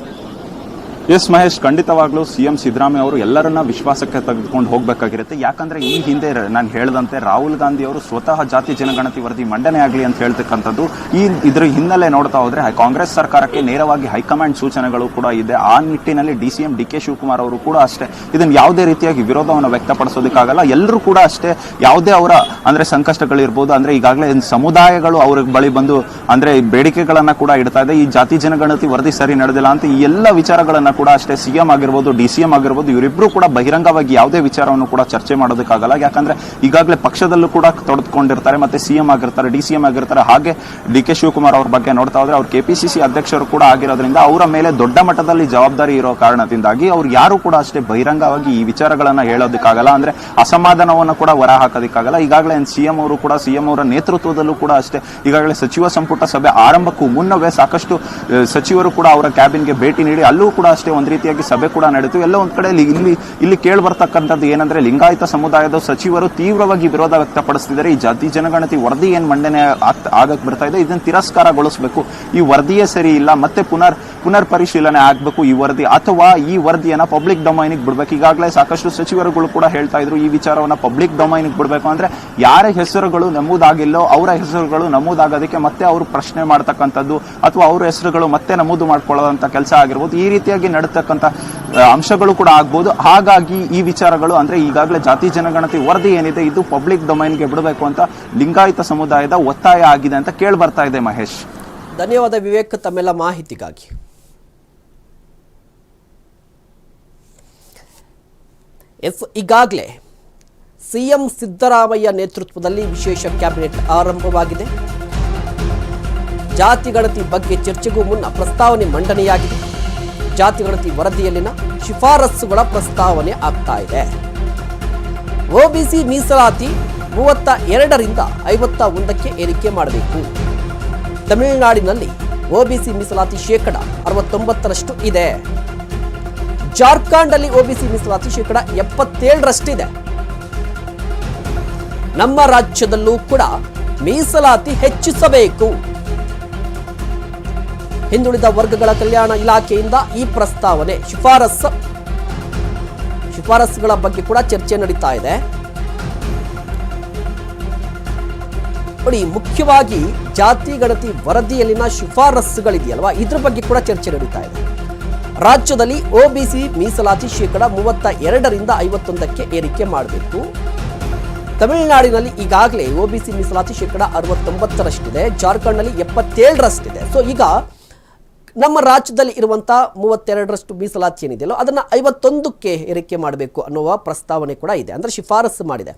ಎಸ್ ಮಹೇಶ್, ಖಂಡಿತವಾಗ್ಲೂ ಸಿಎಂ ಸಿದ್ದರಾಮಯ್ಯ ಅವರು ಎಲ್ಲರನ್ನ ವಿಶ್ವಾಸಕ್ಕೆ ತೆಗೆದುಕೊಂಡು ಹೋಗಬೇಕಾಗಿರುತ್ತೆ. ಯಾಕಂದ್ರೆ ಈ ಹಿಂದೆ ನಾನು ಹೇಳಿದಂತೆ ರಾಹುಲ್ ಗಾಂಧಿ ಅವರು ಸ್ವತಃ ಜಾತಿ ಜನಗಣತಿ ವರದಿ ಮಂಡನೆ ಆಗಲಿ ಅಂತ ಹೇಳ್ತಕ್ಕಂಥದ್ದು ಈ ಇದ್ರ ಹಿನ್ನೆಲೆ ನೋಡ್ತಾ ಹೋದ್ರೆ ಕಾಂಗ್ರೆಸ್ ಸರ್ಕಾರಕ್ಕೆ ನೇರವಾಗಿ ಹೈಕಮಾಂಡ್ ಸೂಚನೆಗಳು ಕೂಡ ಇದೆ. ಆ ನಿಟ್ಟಿನಲ್ಲಿ D C M D K Shivakumar ಅವರು ಕೂಡ ಅಷ್ಟೇ. ಇದನ್ನು ಯಾವುದೇ ರೀತಿಯಾಗಿ ವಿರೋಧವನ್ನು ವ್ಯಕ್ತಪಡಿಸೋದಕ್ಕಾಗಲ್ಲ. ಎಲ್ಲರೂ ಕೂಡ ಅಷ್ಟೇ ಯಾವುದೇ ಅವರ, ಅಂದ್ರೆ ಸಂಕಷ್ಟಗಳಿರ್ಬೋದು, ಅಂದ್ರೆ ಈಗಾಗಲೇ ಸಮುದಾಯಗಳು ಅವ್ರ ಬಳಿ ಬಂದು, ಅಂದ್ರೆ ಬೇಡಿಕೆಗಳನ್ನ ಕೂಡ ಇಡ್ತಾ ಇದೆ. ಈ ಜಾತಿ ಜನಗಣತಿ ವರದಿ ಸರಿ ನಡೆದಿಲ್ಲ ಅಂತ ಈ ಎಲ್ಲ ವಿಚಾರಗಳನ್ನ ಕೂಡ ಅಷ್ಟೇ ಸಿಎಂ ಆಗಿರ್ಬೋದು, ಡಿ ಸಿ ಎಂ ಆಗಿರ್ಬೋದು, ಇವರಿಬ್ರು ಕೂಡ ಬಹಿರಂಗವಾಗಿ ಯಾವುದೇ ವಿಚಾರವನ್ನು ಕೂಡ ಚರ್ಚೆ ಮಾಡೋದಕ್ಕಾಗಲ್ಲ. ಯಾಕಂದ್ರೆ ಈಗಾಗಲೇ ಪಕ್ಷದಲ್ಲೂ ಕೂಡ ತೊಡೆದುಕೊಂಡಿರ್ತಾರೆ ಮತ್ತೆ ಸಿಎಂ ಆಗಿರ್ತಾರೆ, ಡಿ ಸಿ ಎಂ ಆಗಿರ್ತಾರೆ. ಹಾಗೆ ಡಿ ಕೆ ಶಿವಕುಮಾರ್ ಅವ್ರ ಬಗ್ಗೆ ನೋಡ್ತಾ ಹೋದ್ರೆ ಅವ್ರು ಕೆಪಿಸಿಸಿ ಅಧ್ಯಕ್ಷರು ಕೂಡ ಆಗಿರೋದ್ರಿಂದ ಅವರ ಮೇಲೆ ದೊಡ್ಡ ಮಟ್ಟದಲ್ಲಿ ಜವಾಬ್ದಾರಿ ಇರೋ ಕಾರಣದಿಂದಾಗಿ ಅವ್ರು ಯಾರು ಕೂಡ ಅಷ್ಟೇ ಬಹಿರಂಗವಾಗಿ ಈ ವಿಚಾರಗಳನ್ನ ಹೇಳೋದಕ್ಕಾಗಲ್ಲ. ಅಂದ್ರೆ ಅಸಮಾಧಾನವನ್ನು ಕೂಡ ಹೊರ ಹಾಕೋದಕ್ಕಾಗಲ್ಲ. ಈಗಾಗಲೇ ಸಿಎಂ ಅವರು ಕೂಡ ಸಿಎಂ ಅವರ ನೇತೃತ್ವದಲ್ಲೂ ಕೂಡ ಅಷ್ಟೇ ಈಗಾಗಲೇ ಸಚಿವ ಸಂಪುಟ ಸಭೆ ಆರಂಭಕ್ಕೂ ಮುನ್ನವೇ ಸಾಕಷ್ಟು ಸಚಿವರು ಕೂಡ ಅವರ ಕ್ಯಾಬಿನ್ಗೆ ಭೇಟಿ ನೀಡಿ ಅಲ್ಲೂ ಕೂಡ ಅಷ್ಟೇ ಒಂದು ರೀತಿಯಾಗಿ ಸಭೆ ಕೂಡ ನಡೆಯಿತು ಎಲ್ಲ ಒಂದು ಕಡೆ ಇಲ್ಲಿ ಇಲ್ಲಿ ಕೇಳಿ ಬರ್ತಕ್ಕಂಥದ್ದು ಏನಂದ್ರೆ ಲಿಂಗಾಯತ ಸಮುದಾಯದ ಸಚಿವರು ತೀವ್ರವಾಗಿ ವಿರೋಧ ವ್ಯಕ್ತಪಡಿಸ್ತಿದ್ದಾರೆ. ಈ ಜಾತಿ ಜನಗಣತಿ ವರದಿ ಏನು ಮಂಡನೆ ಆಗ್ತ- ಆಗಕ್ ಬರ್ತಾ ಇದೆ, ಇದನ್ನ ತಿರಸ್ಕಾರಗೊಳಿಸಬೇಕು. ಈ ವರದಿಯೇ ಸರಿ ಇಲ್ಲ, ಮತ್ತೆ ಪುನರ್ ಪುನರ್ ಪರಿಶೀಲನೆ ಆಗ್ಬೇಕು ಈ ವರದಿ. ಅಥವಾ ಈ ವರದಿಯನ್ನ ಪಬ್ಲಿಕ್ ಡೊಮೈನಿಗೆ ಬಿಡ್ಬೇಕು. ಈಗಾಗಲೇ ಸಾಕಷ್ಟು ಸಚಿವರುಗಳು ಕೂಡ ಹೇಳ್ತಾ ಇದ್ರು, ಈ ವಿಚಾರವನ್ನ ಪಬ್ಲಿಕ್ ಡೊಮೈನಿಗೆ ಬಿಡಬೇಕು ಅಂದ್ರೆ ಯಾರ ಹೆಸರುಗಳು ನಮೂದಾಗಿಲ್ಲೋ ಅವರ ಹೆಸರುಗಳು ನಮೂದಾಗೋದಕ್ಕೆ ಮತ್ತೆ ಅವರು ಪ್ರಶ್ನೆ ಮಾಡ್ತಕ್ಕಂಥದ್ದು, ಅಥವಾ ಅವ್ರ ಹೆಸರುಗಳು ಮತ್ತೆ ನಮೂದು ಮಾಡ್ಕೊಳ್ಳೋದಂತ ಕೆಲಸ ಆಗಿರ್ಬೋದು. ಈ ರೀತಿಯಾಗಿ ನಡತಕ್ಕಂಥ ಅಂಶಗಳು ಕೂಡ ಆಗ್ಬೋದು. ಹಾಗಾಗಿ ಈ ವಿಚಾರಗಳು ಅಂದ್ರೆ ಈಗಾಗಲೇ ಜಾತಿ ಜನಗಣತಿ ವರದಿ ಏನಿದೆ, ಇದು ಪಬ್ಲಿಕ್ ಡೊಮೈನ್ಗೆ ಬಿಡಬೇಕು ಅಂತ ಲಿಂಗಾಯತ ಸಮುದಾಯದ ಒತ್ತಾಯ ಆಗಿದೆ ಅಂತ ಕೇಳಿ ಬರ್ತಾ ಇದೆ ಮಹೇಶ್. ಧನ್ಯವಾದ ವಿವೇಕ್ ತಮ್ಮೆಲ್ಲ ಮಾಹಿತಿಗಾಗಿ. ಎಸ್ ಈಗಾಗಲೇ ಸಿಎಂ ಸಿದ್ದರಾಮಯ್ಯ ನೇತೃತ್ವದಲ್ಲಿ ವಿಶೇಷ ಕ್ಯಾಬಿನೆಟ್ ಆರಂಭವಾಗಿದೆ. ಜಾತಿ ಗಣತಿ ಬಗ್ಗೆ ಚರ್ಚೆಗೂ ಮುನ್ನ ಪ್ರಸ್ತಾವನೆ ಮಂಡನೆಯಾಗಿದೆ. ಜಾತಿ ಗಣತಿ ವರದಿಯಲ್ಲಿನ ಶಿಫಾರಸ್ಸುಗಳ ಪ್ರಸ್ತಾವನೆ ಆಗ್ತಾ ಇದೆ. ಒಬಿಸಿ ಮೀಸಲಾತಿ ಮೂವತ್ತ ಎರಡರಿಂದ ಐವತ್ತ ಒಂದಕ್ಕೆ ಏರಿಕೆ ಮಾಡಬೇಕು. ತಮಿಳುನಾಡಿನಲ್ಲಿ ಒಬಿಸಿ ಮೀಸಲಾತಿ ಶೇಕಡ ಅರವತ್ತೊಂಬತ್ತರಷ್ಟು ಇದೆ. ಜಾರ್ಖಂಡ್ ಅಲ್ಲಿ ಒಬಿಸಿ ಮೀಸಲಾತಿ ಶೇಕಡ ಎಪ್ಪತ್ತೇಳರಷ್ಟಿದೆ. ನಮ್ಮ ರಾಜ್ಯದಲ್ಲೂ ಕೂಡ ಮೀಸಲಾತಿ ಹೆಚ್ಚಿಸಬೇಕು. ಹಿಂದುಳಿದ ವರ್ಗಗಳ ಕಲ್ಯಾಣ ಇಲಾಖೆಯಿಂದ ಈ ಪ್ರಸ್ತಾವನೆ ಶಿಫಾರಸ್ ಶಿಫಾರಸ್ಸುಗಳ ಬಗ್ಗೆ ಕೂಡ ಚರ್ಚೆ ನಡೀತಾ ಇದೆ. ನೋಡಿ, ಮುಖ್ಯವಾಗಿ ಜಾತಿ, ಗಣತಿ, ವರದಿಯಲ್ಲಿನ ಶಿಫಾರಸ್ಸುಗಳಿದೆಯಲ್ವಾ? ಇದ್ರ ಬಗ್ಗೆ ಕೂಡ ಚರ್ಚೆ ನಡೀತಾ ಇದೆ. ರಾಜ್ಯದಲ್ಲಿ ಒಬಿಸಿ ಮೀಸಲಾತಿ ಶೇಕಡ ಮೂವತ್ತ ಎರಡರಿಂದ ಐವತ್ತೊಂದಕ್ಕೆ ಏರಿಕೆ ಮಾಡಬೇಕು. ತಮಿಳುನಾಡಿನಲ್ಲಿ ಈಗಾಗಲೇ ಒಬಿಸಿ ಮೀಸಲಾತಿ ಶೇಕಡ ಅರವತ್ತೊಂಬತ್ತರಷ್ಟಿದೆ. ಜಾರ್ಖಂಡ್ನಲ್ಲಿ ಎಪ್ಪತ್ತೇಳರಷ್ಟಿದೆ. ಸೊ, ಈಗ ನಮ್ಮ ರಾಜ್ಯದಲ್ಲಿ ಇರುವಂಥ ಮೂವತ್ತೆರಡರಷ್ಟು ಮೀಸಲಾತಿ ಏನಿದೆಯಲ್ಲೋ ಅದನ್ನು ಐವತ್ತೊಂದಕ್ಕೆ ಏರಿಕೆ ಮಾಡಬೇಕು ಅನ್ನುವ ಪ್ರಸ್ತಾವನೆ ಕೂಡ ಇದೆ. ಅಂದರೆ ಶಿಫಾರಸು ಮಾಡಿದೆ.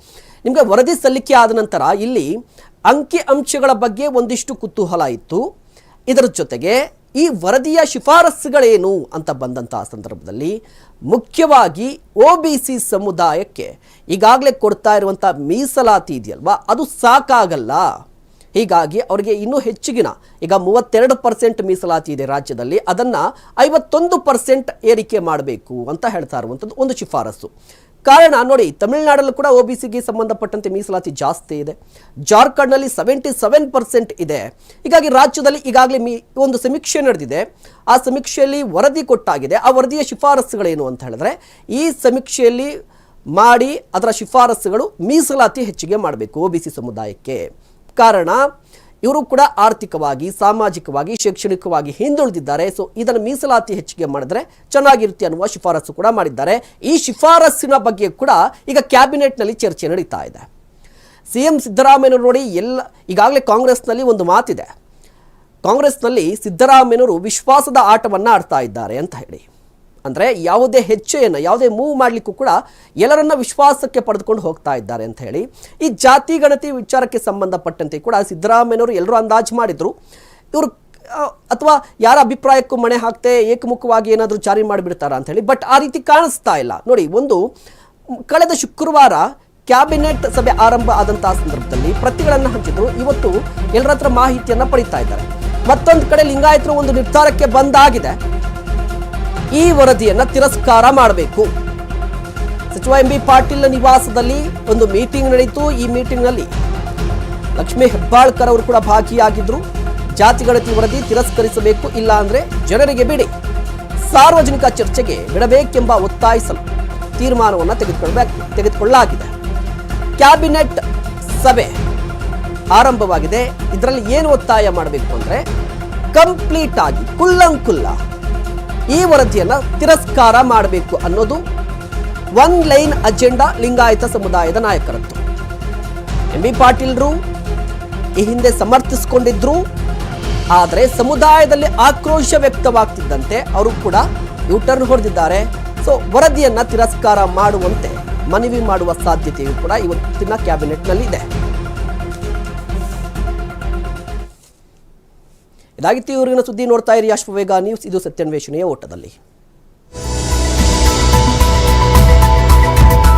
ನಿಮಗೆ ವರದಿ ಸಲ್ಲಿಕೆ ಆದ ನಂತರ ಇಲ್ಲಿ ಅಂಕಿ ಅಂಶಗಳ ಬಗ್ಗೆ ಒಂದಿಷ್ಟು ಕುತೂಹಲ ಇತ್ತು. ಇದರ ಜೊತೆಗೆ ಈ ವರದಿಯ ಶಿಫಾರಸ್ಸುಗಳೇನು ಅಂತ ಬಂದಂತಹ ಸಂದರ್ಭದಲ್ಲಿ ಮುಖ್ಯವಾಗಿ ಒ ಸಮುದಾಯಕ್ಕೆ ಈಗಾಗಲೇ ಕೊಡ್ತಾ ಇರುವಂಥ ಮೀಸಲಾತಿ ಇದೆಯಲ್ವಾ? ಅದು ಸಾಕಾಗಲ್ಲ. ಹೀಗಾಗಿ ಅವರಿಗೆ ಇನ್ನೂ ಹೆಚ್ಚಿಗಿನ ಈಗ ಮೂವತ್ತೆರಡು ಪರ್ಸೆಂಟ್ ಮೀಸಲಾತಿ ಇದೆ ರಾಜ್ಯದಲ್ಲಿ, ಅದನ್ನು ಐವತ್ತೊಂದು ಪರ್ಸೆಂಟ್ ಏರಿಕೆ ಮಾಡಬೇಕು ಅಂತ ಹೇಳ್ತಾ ಇರುವಂಥದ್ದು ಒಂದು ಶಿಫಾರಸು. ಕಾರಣ ನೋಡಿ, ತಮಿಳುನಾಡಲ್ಲೂ ಕೂಡ ಒ ಬಿ ಸಿಗೆ ಸಂಬಂಧಪಟ್ಟಂತೆ ಮೀಸಲಾತಿ ಜಾಸ್ತಿ ಇದೆ. ಜಾರ್ಖಂಡ್ನಲ್ಲಿ ಸೆವೆಂಟಿ ಸೆವೆನ್ ಪರ್ಸೆಂಟ್ ಇದೆ. ಹೀಗಾಗಿ ರಾಜ್ಯದಲ್ಲಿ ಈಗಾಗಲೇ ಮೀ, ಒಂದು ಸಮೀಕ್ಷೆ ನಡೆದಿದೆ. ಆ ಸಮೀಕ್ಷೆಯಲ್ಲಿ ವರದಿ ಕೊಟ್ಟಾಗಿದೆ. ಆ ವರದಿಯ ಶಿಫಾರಸುಗಳೇನು ಅಂತ ಹೇಳಿದ್ರೆ, ಈ ಸಮೀಕ್ಷೆಯಲ್ಲಿ ಮಾಡಿ ಅದರ ಶಿಫಾರಸುಗಳು ಮೀಸಲಾತಿ ಹೆಚ್ಚಿಗೆ ಮಾಡಬೇಕು ಒ ಸಮುದಾಯಕ್ಕೆ. ಕಾರಣ ಇವರು ಕೂಡ ಆರ್ಥಿಕವಾಗಿ, ಸಾಮಾಜಿಕವಾಗಿ, ಶೈಕ್ಷಣಿಕವಾಗಿ ಹಿಂದುಳಿದಿದ್ದಾರೆ. ಸೊ ಇದನ್ನು ಮೀಸಲಾತಿ ಹೆಚ್ಚಿಗೆ ಮಾಡಿದ್ರೆ ಚೆನ್ನಾಗಿರುತ್ತೆ ಅನ್ನುವ ಶಿಫಾರಸು ಕೂಡ ಮಾಡಿದ್ದಾರೆ. ಈ ಶಿಫಾರಸ್ಸಿನ ಬಗ್ಗೆ ಕೂಡ ಈಗ ಕ್ಯಾಬಿನೆಟ್ನಲ್ಲಿ ಚರ್ಚೆ ನಡೀತಾ ಇದೆ. ಸಿ ಎಂ ಸಿದ್ದರಾಮಯ್ಯನವರು ನೋಡಿ ಎಲ್ಲ, ಈಗಾಗಲೇ ಕಾಂಗ್ರೆಸ್ನಲ್ಲಿ ಒಂದು ಮಾತಿದೆ. ಕಾಂಗ್ರೆಸ್ನಲ್ಲಿ ಸಿದ್ದರಾಮಯ್ಯನವರು ವಿಶ್ವಾಸದ ಆಟವನ್ನು ಆಡ್ತಾ ಇದ್ದಾರೆ ಅಂತ ಹೇಳಿ. ಅಂದರೆ ಯಾವುದೇ ಹೆಜ್ಜೆಯನ್ನು ಯಾವುದೇ ಮೂವ್ ಮಾಡಲಿಕ್ಕೂ ಕೂಡ ಎಲ್ಲರನ್ನ ವಿಶ್ವಾಸಕ್ಕೆ ಪಡೆದುಕೊಂಡು ಹೋಗ್ತಾ ಇದ್ದಾರೆ ಅಂತ ಹೇಳಿ, ಈ ಜಾತಿ ಗಣತಿ ವಿಚಾರಕ್ಕೆ ಸಂಬಂಧಪಟ್ಟಂತೆ ಕೂಡ ಸಿದ್ದರಾಮಯ್ಯನವರು ಎಲ್ಲರೂ ಅಂದಾಜು ಮಾಡಿದರು. ಇವರು ಅಥವಾ ಯಾರ ಅಭಿಪ್ರಾಯಕ್ಕೂ ಮಣೆ ಹಾಕ್ತೆ, ಏಕಮುಖವಾಗಿ ಏನಾದರೂ ಜಾರಿ ಮಾಡಿಬಿಡ್ತಾರಾ ಅಂತ ಹೇಳಿ, ಬಟ್ ಆ ರೀತಿ ಕಾಣಿಸ್ತಾ ಇಲ್ಲ. ನೋಡಿ, ಒಂದು, ಕಳೆದ ಶುಕ್ರವಾರ ಕ್ಯಾಬಿನೆಟ್ ಸಭೆ ಆರಂಭ ಆದಂತಹ ಸಂದರ್ಭದಲ್ಲಿ ಪ್ರತಿಗಳನ್ನು ಹಂಚಿದ್ರು. ಇವತ್ತು ಎಲ್ಲರ ಹತ್ರ ಮಾಹಿತಿಯನ್ನು ಪಡಿತಾ ಇದ್ದಾರೆ. ಮತ್ತೊಂದು ಕಡೆ ಲಿಂಗಾಯತರು ಒಂದು ನಿರ್ಧಾರಕ್ಕೆ ಬಂದಾಗಿದೆ. ಈ ವರದಿಯನ್ನು ತಿರಸ್ಕಾರ ಮಾಡಬೇಕು. ಸಚಿವ ಎಂ ಬಿ ಪಾಟೀಲ್ ನಿವಾಸದಲ್ಲಿ ಒಂದು ಮೀಟಿಂಗ್ ನಡೆಯಿತು ಈ ಮೀಟಿಂಗ್ನಲ್ಲಿ ಲಕ್ಷ್ಮೀ ಹೆಬ್ಬಾಳ್ಕರ್ ಅವರು ಕೂಡ ಭಾಗಿಯಾಗಿದ್ರು. ಜಾತಿ ಗಣತಿ ವರದಿ ತಿರಸ್ಕರಿಸಬೇಕು, ಇಲ್ಲ ಅಂದ್ರೆ ಜನರಿಗೆ ಬಿಡಿ. ಸಾರ್ವಜನಿಕ ಚರ್ಚೆಗೆ ಬಿಡಬೇಕೆಂಬ ಒತ್ತಾಯಿಸಲು ತೀರ್ಮಾನವನ್ನು ತೆಗೆದುಕೊಳ್ಬೇಕು ತೆಗೆದುಕೊಳ್ಳಲಾಗಿದೆ ಕ್ಯಾಬಿನೆಟ್ ಸಭೆ ಆರಂಭವಾಗಿದೆ. ಇದರಲ್ಲಿ ಏನು ಒತ್ತಾಯ ಮಾಡಬೇಕು ಅಂದ್ರೆ, ಕಂಪ್ಲೀಟ್ ಆಗಿ ಕುಲ್ಲಂಕುಲ್ಲ ಈ ವರದಿಯನ್ನ ತಿರಸ್ಕಾರ ಮಾಡಬೇಕು ಅನ್ನೋದು ಒನ್ ಲೈನ್ ಅಜೆಂಡಾ ಲಿಂಗಾಯತ ಸಮುದಾಯದ ನಾಯಕರದ್ದು. ಎಂ ಬಿ ಪಾಟೀಲ್ರು ಈ ಹಿಂದೆ ಸಮರ್ಥಿಸಿಕೊಂಡಿದ್ರು, ಆದರೆ ಸಮುದಾಯದಲ್ಲಿ ಆಕ್ರೋಶ ವ್ಯಕ್ತವಾಗ್ತಿದ್ದಂತೆ ಅವರು ಕೂಡ ಯು ಟರ್ನ್ ಹೊಡೆದಿದ್ದಾರೆ. ಸೊ ವರದಿಯನ್ನ ತಿರಸ್ಕಾರ ಮಾಡುವಂತೆ ಮನವಿ ಮಾಡುವ ಸಾಧ್ಯತೆಯೂ ಕೂಡ ಇವತ್ತಿನ ಕ್ಯಾಬಿನೆಟ್ನಲ್ಲಿ ಇದೆ ಇದಾಗಿತ್ತು ಇವರಿಗಿನ ಸುದ್ದಿ ನೋಡ್ತಾ ಇರಿ ಅಶ್ವವೇಗ ನ್ಯೂಸ್. ಇದು ಸತ್ಯಾನ್ವೇಷಣೆಯ ಓಟದಲ್ಲಿ.